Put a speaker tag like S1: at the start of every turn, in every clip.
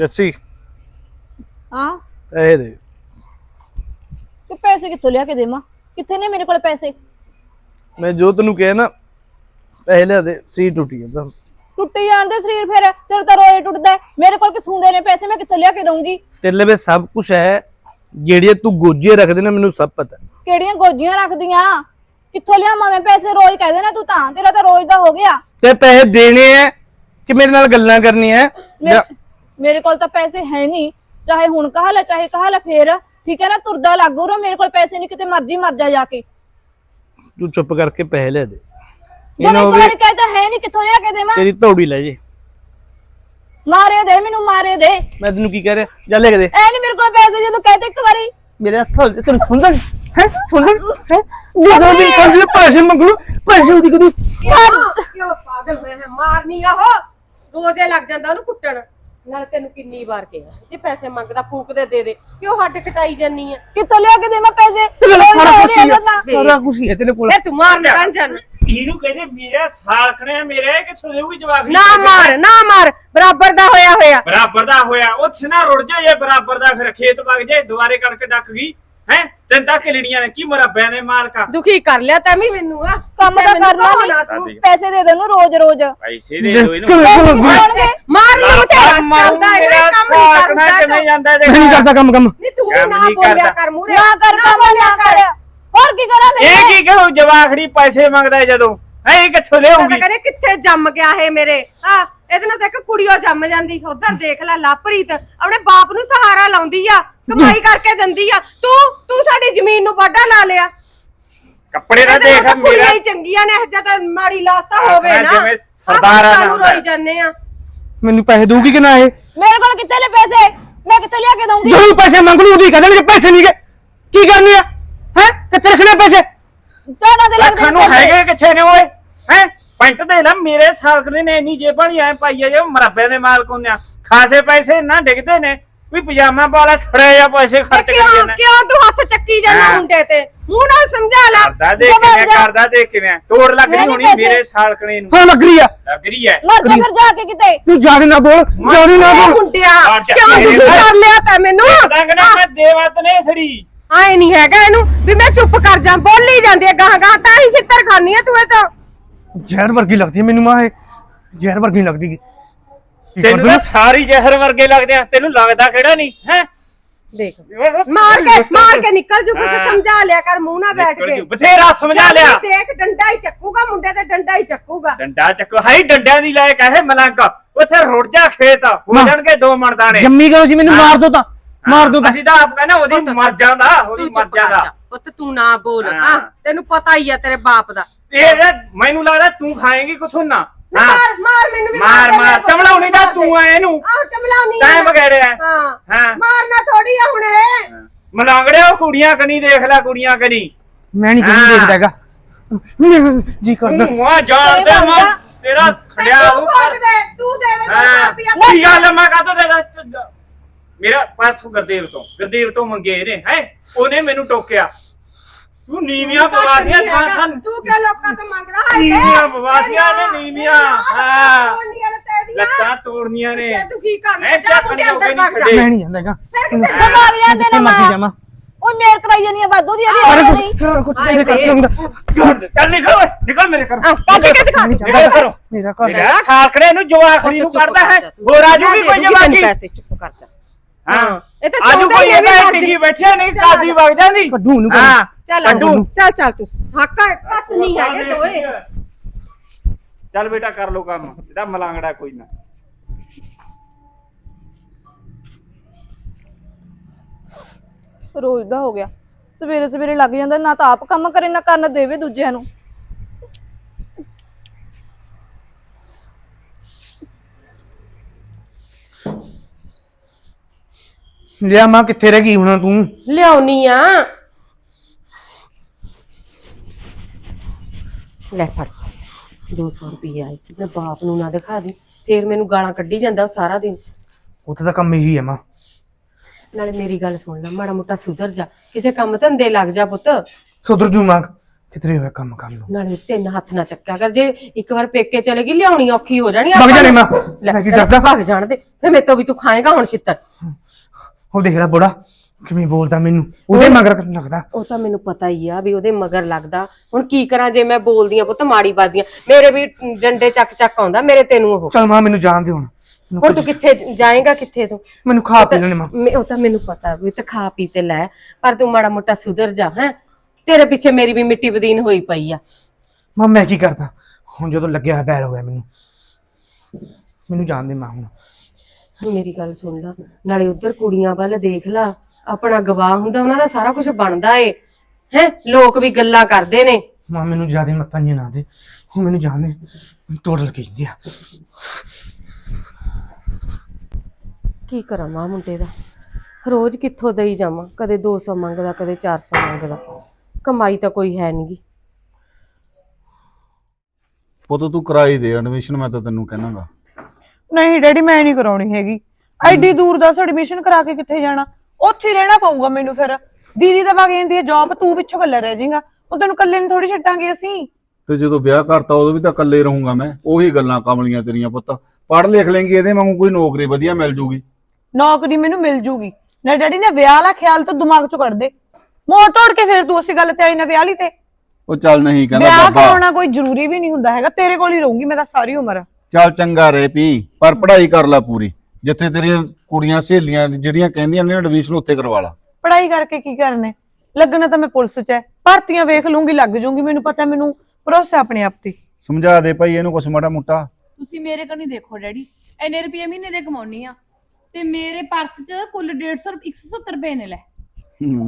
S1: ਜੱਸੀ।
S2: ਹਾਂ।
S1: ਇਹ ਦੇ।
S2: ਤੇ ਪੈਸੇ ਕਿੱਥੋਂ ਲਿਆ ਕੇ ਦੇਵਾਂ? ਕਿੱਥੇ ਨੇ ਮੇਰੇ ਕੋਲ ਪੈਸੇ?
S1: ਮੈਂ ਜੋ ਤੈਨੂੰ ਕਿਹਾ ਨਾ ਪੈਸੇ ਲਿਆ ਦੇ ਸੀ ਟੁੱਟੀ ਜਾਂਦਾ
S2: ਟੁੱਟੀ ਜਾਂਦੇ ਸਰੀਰ ਫਿਰ ਤੇਰੇ ਤਾਂ ਰੋਏ ਟੁੱਟਦਾ। ਹੈ। ਮੇਰੇ ਕੋਲ ਕਿਥੋਂ ਨੇ ਪੈਸੇ? ਮੈਂ ਕਿੱਥੋਂ ਲਿਆ ਕੇ ਦਊਂਗੀ?
S1: ਤੇਰੇ ਲਈ ਸਭ ਕੁਝ ਹੈ ਜਿਹੜੀਆਂ ਤੂੰ ਗੋਜੇ ਰੱਖਦੇ ਨਾ ਮੈਨੂੰ ਸਭ ਪਤਾ।
S2: ਕਿਹੜੀਆਂ ਗੋਜੀਆਂ ਰੱਖਦੀਆਂ? ਕਿੱਥੋਂ ਲਿਆਵਾਂ ਮੈਂ ਪੈਸੇ? ਰੋਜ਼ ਕਹਿ ਦੇਣਾ ਤੂੰ ਤਾਂ। ਤੇਰਾ ਤਾਂ ਰੋਜ਼ ਦਾ ਹੋ ਗਿਆ।
S1: ਤੇ ਪੈਸੇ ਦੇਣੇ ਐ ਕਿ ਮੇਰੇ ਨਾਲ ਗੱਲਾਂ ਕਰਨੀਆਂ? ਜਾਂ-
S2: ਮੇਰੇ- ਮੇਰੇ ਕੋਲ ਤਾਂ ਪੈਸੇ ਹੈ ਨਹੀਂ। ਚਾਹੇ ਹੁਣ ਕਹਾ ਲੈ ਚਾਹੇ ਕਹਾ ਲੈ ਫੇਰ। ਠੀਕ ਹੈ ਨਾ ਤੁਰਦਾ ਲੱਗੂ ਰੋ ਮੇਰੇ ਕੋਲ ਪੈਸੇ ਨਹੀਂ ਕਿਤੇ ਮਰਜ਼ੀ ਮਰ ਜਾ ਜਾ ਕੇ।
S1: ਤੂੰ ਚੁੱਪ ਕਰਕੇ ਪੈਸੇ ਲੈ ਦੇ।
S2: ਇੱਕ
S1: ਹੋਵੇ
S2: ਵਾਰੀ ਕਹਿੰਦਾ ਹੈ ਨਹੀਂ ਕਿੱਥੋਂ ਲਿਆ ਕੇ ਦੇਵਾਂ?
S1: ਤੇਰੀ ਧੌੜੀ ਲੈ ਜੇ।
S2: ਮਾਰੇ ਦੇ ਮੈਨੂੰ ਮਾਰੇ ਦੇ। ਐ
S1: ਮੈਂ ਤੈਨੂੰ ਕੀ ਕਹਿ ਰਿਹਾ? ਜਾ ਲੈ ਕੇ ਦੇ।
S2: ਨਹੀਂ ਮੇਰੇ ਕੋਲ ਪੈਸੇ ਜਦੋਂ ਕਹਤੇ ਇੱਕ ਵਾਰੀ।
S1: ਮੇਰੇ ਅਸਲ ਤੇ ਤੈਨੂੰ ਸੁਣਦਾ ਹੈ? ਸੁਣਦਾ ਹੈ? ਜਦੋਂ ਵੀ ਕਹਿੰਦੇ ਪੈਸੇ ਮੰਗੂ ਪੈਸੇ ਉਹਦੀ ਕਦੀ
S3: ਕਿਉਂ ਪਾਗਲ ਹੋਇਆ ਹੈ ਮਾਰਨੀ ਆ ਉਹ। ਰੋਜ਼ੇ ਲੱਗ ਜਾਂਦਾ ਉਹਨੂੰ ਕੁੱਟਣ। ਨਾਲ ਤੈਨੂੰ ਕਿੰਨੀ ਵਾਰ ਕਿਹਾ ਜੇ ਪੈਸੇ ਮੰਗਦਾ ਫੂਕ ਦੇ ਦੇ ਦੇ ਕਿਉਂ ਹੱਡ ਕਟਾਈ ਜਾਨੀ ਆ?
S2: ਕਿੱਥੋਂ ਲਿਆ ਕੇ ਦੇਵਾਂ ਪੈਸੇ?
S1: ਸਾਰਾ ਕੁਝ ਹੀ
S2: ਹੋ
S1: ਹੈ
S2: ਜਾਂਦਾ।
S1: ਸਾਰਾ ਕੁਝ ਹੀ ਹੈ ਤੇਰੇ ਕੋਲ।
S3: ਇਹ ਤੂੰ ਮਾਰਨ ਬਣ ਜਾਨ
S4: ਇਹਨੂੰ ਕਹਿੰਦੇ ਮੇਰਾ ਸਾਲਖਣੇ ਮੇਰੇ ਕਿੱਥੋਂ ਦੇਊਗੀ ਜਵਾਬ?
S3: ਨਾ ਮਾਰ ਨਾ ਮਾਰ ਬਰਾਬਰ ਦਾ ਹੋਇਆ ਹੋਇਆ।
S4: ਬਰਾਬਰ ਦਾ ਹੋਇਆ ਉੱਥੇ ਨਾ ਰੁੜ ਜਾ ਜੇ ਬਰਾਬਰ ਦਾ ਫਿਰ ਖੇਤ ਵਗ ਜੇ ਦੁਬਾਰੇ ਕਣਕ ਡੱਕ ਗਈ ਹੈ? ਤੈਨੂੰ ਤਾਂ ਕਿਲੜੀਆਂ ਨੇ ਕੀ ਮਰੱਬਿਆਂ ਦੇ ਮਾਲਕਾ?
S3: ਦੁਖੀ ਕਰ ਲਿਆ ਤਾਂ ਵੀ ਮੈਨੂੰ ਆ।
S2: ਕੰਮ
S3: ਤੇ
S2: ਕਰਨਾ ਨਹੀਂ
S3: ਤੂੰ।
S2: ਪੈਸੇ ਦੇ ਦੇ ਉਹਨੂੰ ਰੋਜ਼ ਰੋਜ਼
S4: ਪੈਸੇ ਦੇ ਦਿਓ ਇਹਨੂੰ।
S3: ਮਾਰ ਲੂ ਤੇ ਚੱਲਦਾ ਹੈ ਕੋਈ ਕੰਮ ਨਹੀਂ ਕਰਦਾ
S4: ਕਿਵੇਂ ਜਾਂਦਾ
S1: ਮੈਂ ਨਹੀਂ ਕਰਦਾ ਕੰਮ ਕੰਮ।
S3: ਨਹੀਂ ਤੂੰ ਨਾ ਬੋਲਿਆ। ਕਰ ਮੂਰੇ
S2: ਨਾ ਕਰ ਕੰਮ ਨਾ ਕਰ। ਹੋਰ ਕੀ ਕਰਾਂ ਮੈਂ
S4: ਇਹ ਕੀ ਕਹੂ ਜਵਾਖੜੀ ਪੈਸੇ ਮੰਗਦਾ ਜਦੋਂ? ਹੈ ਇਹ ਕਿੱਥੋਂ ਲਿਆਉਗੀ?
S3: ਕਹਿੰਦੇ ਕਿੱਥੇ ਜੰਮ ਗਿਆ ਹੈ ਮੇਰੇ? ਆ ਇਹਦੇ ਨਾਲ ਤਾਂ ਇੱਕ ਕੁੜੀਓ ਜੰਮ ਜਾਂਦੀ। ਉਧਰ ਦੇਖ ਲੈ ਲਾਪਰੀਤ। ਆਪਣੇ ਬਾਪ ਨੂੰ ਸਹਾਰਾ ਲਾਉਂਦੀ ਆ। ਕਮਾਈ ਕਰਕੇ ਦਿੰਦੀ ਆ। ਤੂੰ ਤੂੰ ਸਾਡੀ ਜ਼ਮੀਨ ਨੂੰ ਵਾਢਾ ਲਾ ਲਿਆ।
S4: ਕੱਪੜੇ ਦਾ
S3: ਇਹਦੇ ਨਾਲ
S4: ਦੇਖ
S3: ਤਾਂ ਕੁੜੀਆਂ
S4: ਮੇਰਾ
S3: ਹੀ ਚੰਗੀਆਂ ਨੇ ਜਦ ਮਾੜੀ ਲਾਸਤਾ ਹੋਵੇ ਨਾ।
S4: ਜਿਵੇਂ ਸਰਦਾਰਾਂ
S3: ਨੂੰ
S4: ਦਾ।
S3: ਰੋਈ ਜਾਂਦੇ ਆ।
S1: ਮੈਨੂੰ ਪੈਸੇ ਦਊਗੀ ਕਿ ਨਾ ਇਹ?
S2: ਮੇਰੇ ਕੋਲ ਕਿੱਥੇ ਨੇ ਪੈਸੇ? ਮੈਂ ਕਿੱਥੇ ਲਿਆ ਕੇ ਦਊਂਗੀ?
S1: ਜਦੋਂ ਪੈਸੇ ਮੰਗ ਲੂ ਉਹਦੀ ਕਹਿੰਦੇ ਮੇਰੇ ਪੈਸੇ ਨਹੀਂ ਗਏ ਕੀ ਕਰਨੀ ਆ? ਹੈ? ਕਿੱਥੇ ਰੱਖਣੇ ਪੈਸੇ?
S2: ਤੁਹਾਡਾ ਤੇ ਲੱਗਦੇ
S4: ਰੱਖਣ ਨੂੰ ਹੈਗੇ ਕਿੱਥੇ ਨੇ ਓਏ? ਹੈ? ਪੈਂਟ ਦੇ ਲੈ ਮੇਰੇ ਸਾਲਕਣੇ ਨੇ ਇੰਨੀ ਜੇਬਾਂ ਨਹੀਂ ਐ ਪਾਈ ਆ ਜੇ ਮਰੱਬੇ ਦੇ ਮਾਲਕ ਹੁੰਦੇ ਆ। ਖਾਸੇ ਪੈਸੇ ਨਾ ਡਿੱਗਦੇ ਨੇ। ਵੀ ਪਜਾਮਾ ਵਾਲਾ ਸੜੇ ਜਾਂ ਪੈਸੇ
S3: ਤੇ
S4: ਖਰਚ ਕਰੀ
S3: ਕਿਉਂ
S4: ਜਾਂਦਾ
S3: ਕਿਉਂ ਤੂੰ ਹੱਥ ਚੱਕੀ ਜਾਂਦਾ
S4: ਹਾਂ।
S3: ਮੁੰਡੇ ਤੇ? ਮੂੰਹ ਨਾਲ ਸਮਝਾ ਲੈ।
S4: ਕਰਦਾ ਦੇਖ
S2: ਜਬਰ
S4: ਕਿਵੇਂ
S2: ਜਾ।
S4: ਕਰਦਾ ਦੇਖ ਕਿਵੇਂ ਤੋੜ ਲੱਗ ਰਹੀ
S2: ਨੀ
S4: ਹੋਣੀ ਮੇਰੇ ਸਾਲਕਣੇ ਨੂੰ।
S1: ਹਾਂ ਲੱਗ ਰਹੀ ਆ।
S4: ਲੱਗ ਰਹੀ ਐ।
S2: ਮਰ ਜਾ ਫਿਰ ਜਾ ਕੇ ਕਿਤੇ।
S1: ਤੂੰ ਜਾਣੇ ਨਾ ਬੋਲ ਜਾਣੇ ਨਾ
S3: ਇਹ
S1: ਬੋਲ।
S3: ਮੁੰਡਿਆ
S4: ਹਟ ਜਾ,
S3: ਕਿਉਂ ਦੁਖੀ। ਕਰ ਲਿਆ ਤਾਂ ਮੈਨੂੰ?
S4: ਨਾ ਮੈਂ ਦੇਵਤ ਨੇ ਸੜੀ।
S3: ਆਏ ਨਹੀਂ ਹੈਗਾ ਇਹਨੂੰ ਵੀ ਮੈਂ ਚੁੱਪ ਕਰ ਜਾ ਬੋਲੀ ਜਾਂਦੀ ਹੈ ਗਾਹ ਗਾਹ ਤਾਂ ਹੀ ਛਿੱਤਰ ਖਾਨੀ ਆ ਤੂੰ ਇਹ ਤਾਂ।
S1: ਜ਼ਹਿਰ ਵਰਗੀ ਲੱਗਦੀ ਹੈ ਮੈਨੂੰ ਮਾਂ ਇਹ। ਜ਼ਹਿਰ ਵਰਗੀ ਲੱਗਦੀ ਕੀ
S4: ਤੈਨੂੰ ਤਾਂ ਸਾਰੀ ਜ਼ਹਿਰ ਵਰਗੇ ਲੱਗਦੇ ਆ ਤੈਨੂੰ ਲੱਗਦਾ ਕਿਹੜਾ ਨਹੀਂ ਹੈ?
S3: ਦੇਖ ਮਾਰ ਕੇ ਮਾਰ ਕੇ ਨਿਕਲ ਜੂ ਕੁਛ। ਸਮਝਾ ਲਿਆ ਕਰ ਮੂੰਹ ਨਾਲ ਬੈਠ ਕੇ।
S4: ਬਥੇਰਾ ਸਮਝਾ ਲਿਆ।
S3: ਦੇਖ ਡੰਡਾ ਹੀ ਚੱਕੂਗਾ ਮੁੰਡੇ ਤੇ ਡੰਡਾ ਹੀ ਚੱਕੂਗਾ।
S4: ਡੰਡਾ ਚੱਕੋ ਹਾਈ ਡੰਡਿਆਂ ਦੀ ਲਾਇਕ ਹੈ ਮਲੰਗ। ਉੱਥੇ ਰੁੜ ਜਾ ਖੇਤ। ਹੋ। ਜਾਣਗੇ ਦੋ ਮਰਦਾਨੇ।
S1: ਜੰਮੀ ਗਏ ਸੀ ਮੈਨੂੰ? ਮਾਰ ਦੋ ਤਾਂ ਮਾਰ ਦੋ
S4: ਅਸੀਂ ਤਾਂ ਆਪ ਕਹਿੰਦੇ ਉਹਦੀ ਮਰ ਜਾਂਦਾ ਉਹਦੀ ਮਰ ਜਾਂਦਾ।
S3: ਪੁੱਤ ਤੂੰ ਨਾ ਬੋਲ।
S4: ਹਾਂ।
S3: ਤੈਨੂੰ ਪਤਾ ਹੀ ਆ ਤੇਰੇ ਬਾਪ ਦਾ।
S4: ਇਹ ਨਾ, ਮੈਨੂੰ ਲੱਗਦਾ ਤੂੰ ਖਾਏਂਗੀ ਕੁਛ ਨਾ। ਹਾਂ
S3: ਮਾਰ ਮਾਰ ਮੈਨੂੰ ਵੀ
S4: ਮਾਰ
S3: ਦੇ
S4: ਮਾਰ
S3: ਮੇਰੇ।
S4: ਚਮਲਾਉਣੀ ਤਾਂ ਤੂੰ ਆ ਇਹਨੂੰ।
S3: ਆਹ ਚਮਲਾਉਣੀ
S4: ਤੈਂ ਬਗੈੜਿਆ
S3: ਹਾਂ?
S4: ਹਾਂ।
S3: ਮਾਰਨਾ ਥੋੜੀ ਆ ਹੁਣ ਇਹ।
S4: ਮਲੰਗੜਿਆ ਉਹ ਕੁੜੀਆਂ ਕਨੀ ਦੇਖ ਲੈ ਕੁੜੀਆਂ ਕਨੀ।
S1: ਮੈਂ ਨਹੀਂ ਕਿਹਨੂੰ
S4: ਹਾਂ।
S1: ਦੇਖਦਾ ਹੈਗਾ। ਜੀ ਕਰਦਾ।
S4: ਤੂੰ ਆ ਜਾਣਦੇ
S2: ਤੇਰੇ
S4: ਮੈਂ
S2: ਵਰਗਾ।
S4: ਤੇਰਾ ਖੜਿਆ
S3: ਤੂੰ
S4: ਉਹ
S3: ਭੋਗ ਦੇ ਤੂੰ ਦੇ ਦੇ 200
S4: ਹਾਂ।
S3: ਰੁਪਇਆ
S4: ਕੀ ਗੱਲ ਮੈਂ ਕਾਹਤੋਂ ਦੇਦਾ ਮੇਰਾ ਪਾਸੋਂ ਗੁਰਦੇਵ ਤੋਂ। ਗੁਰਦੇਵ ਤੋਂ ਮੰਗੇ ਇਹਨੇ ਹੈ? ਉਹਨੇ ਮੈਨੂੰ ਟੋਕਿਆ। ਤੂੰ ਨੀਵੀਆਂ ਪਵਾਦੀਆਂ ਥਾਂ ਥਾਂ।
S3: ਤੂੰ ਕਿਉਂ ਲੋਕਾਂ ਤੋਂ ਮੰਗਦਾ ਹੈ
S4: ਨੀਵੀਆਂ ਪਵਾਦੀਆਂ ਨੇ ਨੀਵੀਆਂ। ਹਾਂ।
S3: ਲੱਤਾਂ
S4: ਤੋੜਨੀਆਂ ਨੇ।
S3: ਤੇ ਤੂੰ ਕੀ ਕਰਨਾ?
S4: ਐ
S3: ਜਾ
S4: ਚੱਕਣੀ
S3: ਅੰਦਰ ਭੱਜ ਜਾ।
S1: ਮੈਂ ਨਹੀਂ ਜਾਂਦਾ ਹੈਗਾ।
S3: ਫਿਰ ਕਿੱਥੇ
S2: ਤੇ ਮਾਰ ਜਾਂਦੇ
S1: ਜਿੱਥੇ
S2: ਨੇ ਮਾਂ ਉਹ ਮੇਰ ਕਰਾਈ ਜਾਨੀ ਆ ਵਾਧੂ ਦੀ
S1: ਕੁਛ
S2: ਨਹੀਂ।
S1: ਕੁਛ ਤੇਰੇ ਕਰ ਲੂੰਗਾ
S4: ਚੱਲ ਨਿਕਲ ਓਏ ਨਿਕਲ ਮੇਰੇ ਘਰ।
S3: ਆ ਕੱਢ ਕੇ ਦਿਖਾ? ਦੇ
S4: ਕਰੋ
S1: ਮੇਰਾ ਘਰ
S4: ਮੇਰਾ ਸਾਖੜੇ ਨੂੰ ਜਵਾਖੜੀ ਨੂੰ ਕਰਦਾ ਹੈ। ਹੋਰ ਆਜੂ ਵੀ ਕੋਈ ਜਵਾਕੀ
S3: ਪੈਸੇ ਚੁੱਪ ਕਰ ਜਾ।
S4: ਹਾਂ।
S3: ਇਹ ਤਾਂ
S4: ਆਜੂ
S3: ਚਾਹੁੰਦਾ
S4: ਕੋਈ
S3: ਹੀ ਹੈ ਵੀ
S4: ਇਹਦਾ
S3: ਮਰ
S4: ਟਿੱਕੀ
S3: ਜਾਏ।
S4: ਬੈਠਿਆ ਨਹੀਂ
S3: ਚੱਲ
S4: ਕਾਦੀ ਵਗ ਜਾਂਦੀ?
S1: ਕੱਢੂ ਉਹਨੂੰ
S4: ਹਾਂ
S3: ਚੱਲ
S4: ਕੱਢੂ।
S3: ਚੱਲ ਚੱਲ ਤੂੰ। ਹੱਕ ਘੱਟ ਨਹੀਂ ਹੈਗੇ ਦੋਏ
S4: ਚੱਲ ਬੇਟਾ ਕਰ ਲੋ ਕੰਮ ਇਹਦਾ ਮਲਾਂਗੜਾ ਕੋਈ ਨਾ।
S2: ਰੋਜ਼ ਦਾ ਹੋ ਗਿਆ। ਸਵੇਰੇ ਸਵੇਰੇ ਲੱਗ ਜਾਂਦਾ ਨਾ ਤਾਂ ਆਪ ਕੰਮ ਕਰੇ ਨਾ ਕਰਨ ਦੇਵੇ ਦੂਜਿਆਂ ਨੂੰ।
S1: ਲਿਆ ਮਾਂ ਕਿੱਥੇ ਰਹਿ ਗਈ ਹੁਣ ਤੂੰ?
S3: ਲਿਆਉਣੀ ਆ। ਲੈ ਫੜ। 200 ਰੁਪਏ ਆਈ ਮੈਂ ਬਾਪ ਨੂੰ ਨਾ ਦਿਖਾ ਦੀ ਫੇਰ ਮੈਨੂੰ ਗਾਲਾਂ ਕੱਢੀ ਜਾਂਦਾ ਉਹ ਸਾਰਾ ਦਿਨ।
S1: ਉੱਥੇ ਤਾਂ ਕੰਮ ਇਹੀ ਹੈ ਮਾਂ।
S3: ਨਾਲੇ ਮੇਰੀ ਗੱਲ ਸੁਣ ਲੈ ਮਾੜਾ ਮੋਟਾ ਸੁਧਰ ਜਾ। ਕਿਸੇ ਕੰਮ ਧੰਦੇ ਲੱਗ ਜਾ ਪੁੱਤ।
S1: ਸੁਧਰ ਜੂ ਮਾਂ।
S5: ਕਿਧਰੇ ਹੋਇਆ ਕੰਮ ਕਰ ਲੋ
S3: ਨਾਲੇ ਤਿੰਨ ਹੱਥ ਨਾ ਚੱਕਿਆ ਕਰ। ਜੇ ਇੱਕ ਵਾਰ ਪੇਕੇ ਚਲੇ ਗਈ ਲਿਆਉਣੀ ਔਖੀ ਹੋ ਜਾਣੀ ਨੂੰ।
S5: ਮਾਂ। ਕੀ
S3: ਲੈ,
S5: ਕਰਦਾ?
S3: ਭੱਗ ਜਾਣ ਦੇ। ਫੇ ਮੇਰੇ ਤੋਂ ਵੀ ਤੂੰ ਖਾਏਗਾ ਹੁਣ ਛਿੱਤਰ।
S5: ਉਹ ਦੇਖ ਲੈ ਬੁੜਾ ਕਿਵੇਂ ਬੋਲਦਾ ਮੈਨੂੰ। ਉਹਦੇ ਮਗਰ ਲੱਗਦਾ।
S3: ਉਹ ਤਾਂ ਮੈਨੂੰ ਪਤਾ ਹੀ ਆ ਵੀ ਉਹਦੇ ਮਗਰ ਲੱਗਦਾ। ਹੁਣ ਕੀ ਕਰਾਂ ਜੇ ਮੈਂ ਬੋਲਦੀ ਆ ਪੁੱਤ ਮਾੜੀ ਬਾਦੀਆਂ। ਮੇਰੇ ਵੀ ਡੰਡੇ ਚੱਕ ਚੱਕ ਆਉਂਦਾ ਮੇਰੇ ਤੈਨੂੰ ਉਹ।
S5: ਚਲ ਮਾਂ ਮੈਨੂੰ ਜਾਣ ਦੇ ਹੁਣ।
S3: ਹੁਣ ਤੂੰ ਕਿੱਥੇ ਜਾਏਗਾ ਕਿੱਥੇ ਤੂੰ?
S5: ਮੈਨੂੰ ਖਾ ਪੀ ਲੈਣੇ ਮਾਂ।
S3: ਉਹ ਤਾਂ ਮੈਨੂੰ ਪਤਾ ਵੀ ਤੇ ਖਾ ਪੀ ਤੇ ਲੈ। ਪਰ ਤੂੰ ਮਾੜਾ ਮੋਟਾ ਸੁਧਰ ਜਾ ਹੈ। ਤੇਰੇ ਪਿੱਛੇ ਮੇਰੀ ਵੀ ਮਿੱਟੀ ਬਦੀਨ ਹੋਈ ਪਈ ਆ।
S5: ਮਾਂ ਮੈਂ ਕੀ ਕਰਦਾ? ਹੁਣ ਜਦੋਂ ਲੱਗਿਆ ਬੈਲ ਹੋਇਆ ਮੈਨੂੰ। ਮੈਨੂੰ ਜਾਣ ਦੇ ਮਾਂ ਹੁਣ।
S3: ਮੇਰੀ ਗੱਲ ਸੁਣ ਲੈ। ਨਾਲੇ ਉਧਰ ਕੁੜੀਆਂ ਵੱਲ ਦੇਖ ਲਾ। ਆਪਣਾ ਗਵਾਹ ਹੁੰਦਾ ਉਹਨਾਂ ਦਾ ਸਾਰਾ ਕੁਝ ਬਣਦਾ ਏ। ਹੈ? ਲੋਕ ਵੀ ਗੱਲਾਂ ਕਰਦੇ ਨੇ।
S5: ਮਾਂ ਮੈਨੂੰ ਜ਼ਿਆਦਾ ਮੱਤਾਂ ਨਹੀਂ ਨਾ ਦੇ। ਹੁਣ ਮੈਨੂੰ ਜਾਣ ਦੇ। ਤੋੜ ਲੱਗੀ ਜਾਂਦੀ ਆ।
S3: ਕੀ ਕਰਾਂ ਮਾਂ ਮੁੰਡੇ ਦਾ? ਰੋਜ਼ ਕਿੱਥੋਂ ਦੇਈ ਜਾਵਾਂ? ਕਦੇ 200 ਮੰਗਦਾ ਕਦੇ 400 ਮੰਗਦਾ। ਕਮਾਈ ਤਾਂ ਕੋਈ ਹੈ ਨਹੀਂਗੀ
S6: ਪੁੱਤ ਤੂੰ ਕਰਾਈ ਦੇ ਐਡਮਿਸ਼ਨ ਮੈਂ ਤਾਂ ਤੈਨੂੰ ਕਹਿਣਾਗਾ।
S7: ਨਹੀਂ ਡੈਡੀ ਮੈਂ ਨਹੀਂ ਕਰਾਉਣੀ ਹੈਗੀ। ਐਡੀ ਦੂਰ ਦਾ ਐਡਮਿਸ਼ਨ ਕਰਾ ਕੇ ਕਿੱਥੇ ਜਾਣਾ? ਉੱਥੇ ਹੀ ਰਹਿਣਾ ਪਊਗਾ ਮੈਨੂੰ ਫਿਰ। ਦੀਦੀ ਤਾਂ ਵਗ ਜਾਂਦੀ ਹੈ ਜੌਬ ਤੂੰ ਪਿੱਛੋਂ ਇਕੱਲਾ ਰਹਿ ਜਾਏਗਾ। ਉਹ ਤੈਨੂੰ ਇਕੱਲੇ ਨੂੰ ਥੋੜੀ ਛੱਡਾਂਗੇ ਅਸੀਂ।
S6: ਤੇ ਜਦੋਂ ਵਿਆਹ ਕਰਤਾ ਉਦੋਂ ਵੀ ਤਾਂ ਇਕੱਲੇ ਰਹੂੰਗਾ ਮੈਂ। ਉਹੀ ਗੱਲਾਂ ਕਮਲੀਆਂ ਤੇਰੀਆਂ ਪੁੱਤ। ਪੜ੍ਹ ਲਿਖ ਲੈਂਗੀ ਇਹਦੇ ਵਾਂਗੂ ਕੋਈ ਨੌਕਰੀ ਵਧੀਆ ਮਿਲ ਜੂਗੀ।
S7: ਨੌਕਰੀ ਮੈਨੂੰ ਮਿਲ ਜੂਗੀ। ਨਾ ਡੈਡੀ ਨੇ ਵਿਆਹ ਵਾਲਾ ਖਿਆਲ ਤਾਂ ਦਿਮਾਗ ਚੋਂ ਕੱਢ ਦੇ। ਮੋੜ ਤੋੜ ਕੇ ਫਿਰ ਤੂੰ ਉਸੇ ਗੱਲ ਤੇ ਆਈ ਨਾ ਵਿਆਹ ਲਈ ਤੇ।
S6: ਉਹ ਚੱਲ ਨਹੀਂ ਕਹਿੰਦਾ
S7: ਵਿਆਹ
S6: ਬਾਬਾ।
S7: ਕਰਾਉਣਾ ਕੋਈ ਜ਼ਰੂਰੀ ਵੀ ਨਹੀਂ ਹੁੰਦਾ ਹੈਗਾ। ਤੇਰੇ ਕੋਲ ਹੀ ਰਹੂੰਗੀ ਮੈਂ ਤਾਂ ਸਾਰੀ ਉਮਰ।
S6: ਚੱਲ ਚੰਗਾ ਰਹਿ ਪੀ ਪਰ ਪੜ੍ਹਾਈ ਕਰ ਲੈ ਪੂਰੀ। ਜਿੱਥੇ ਤੇਰੀਆਂ ਕੁੜੀਆਂ ਸਹੇਲੀਆਂ ਜਿਹੜੀਆਂ ਕਹਿੰਦੀਆਂ ਨੇ ਐਡਮਿਸ਼ਨ ਉੱਥੇ ਕਰਵਾ ਲਾ।
S7: ਪੜਾਈ ਕਰਕੇ ਕੀ ਕਰਨੇ? ਲੱਗਣਾ ਤਾਂ ਮੈਂ ਪੁਲਿਸ 'ਚ ਹੈ ਭਰਤੀਆਂ ਵੇਖ ਲੂੰਗੀ ਲੱਗ ਜੂੰਗੀ ਮੈਨੂੰ ਪਤਾ ਮੈਨੂੰ ਭਰੋਸਾ ਆਪਣੇ ਆਪ ਤੇ।
S6: ਸਮਝਾ ਦੇ ਭਾਈ ਇਹਨੂੰ ਕੁਛ ਮਾੜਾ ਮੋਟਾ।
S8: ਤੁਸੀਂ ਮੇਰੇ ਕੋਲ ਨਹੀਂ ਦੇਖੋ ਡੈਡੀ। ਇੰਨੇ ਰੁਪਏ ਮਹੀਨੇ ਦੇ ਕਮਾਉਣੀ ਆ। ਤੇ ਮੇਰੇ ਪਰਸ 'ਚ ਕੁੱਲ 150 170 ਰੁਪਏ ਨੇ ਲੈ।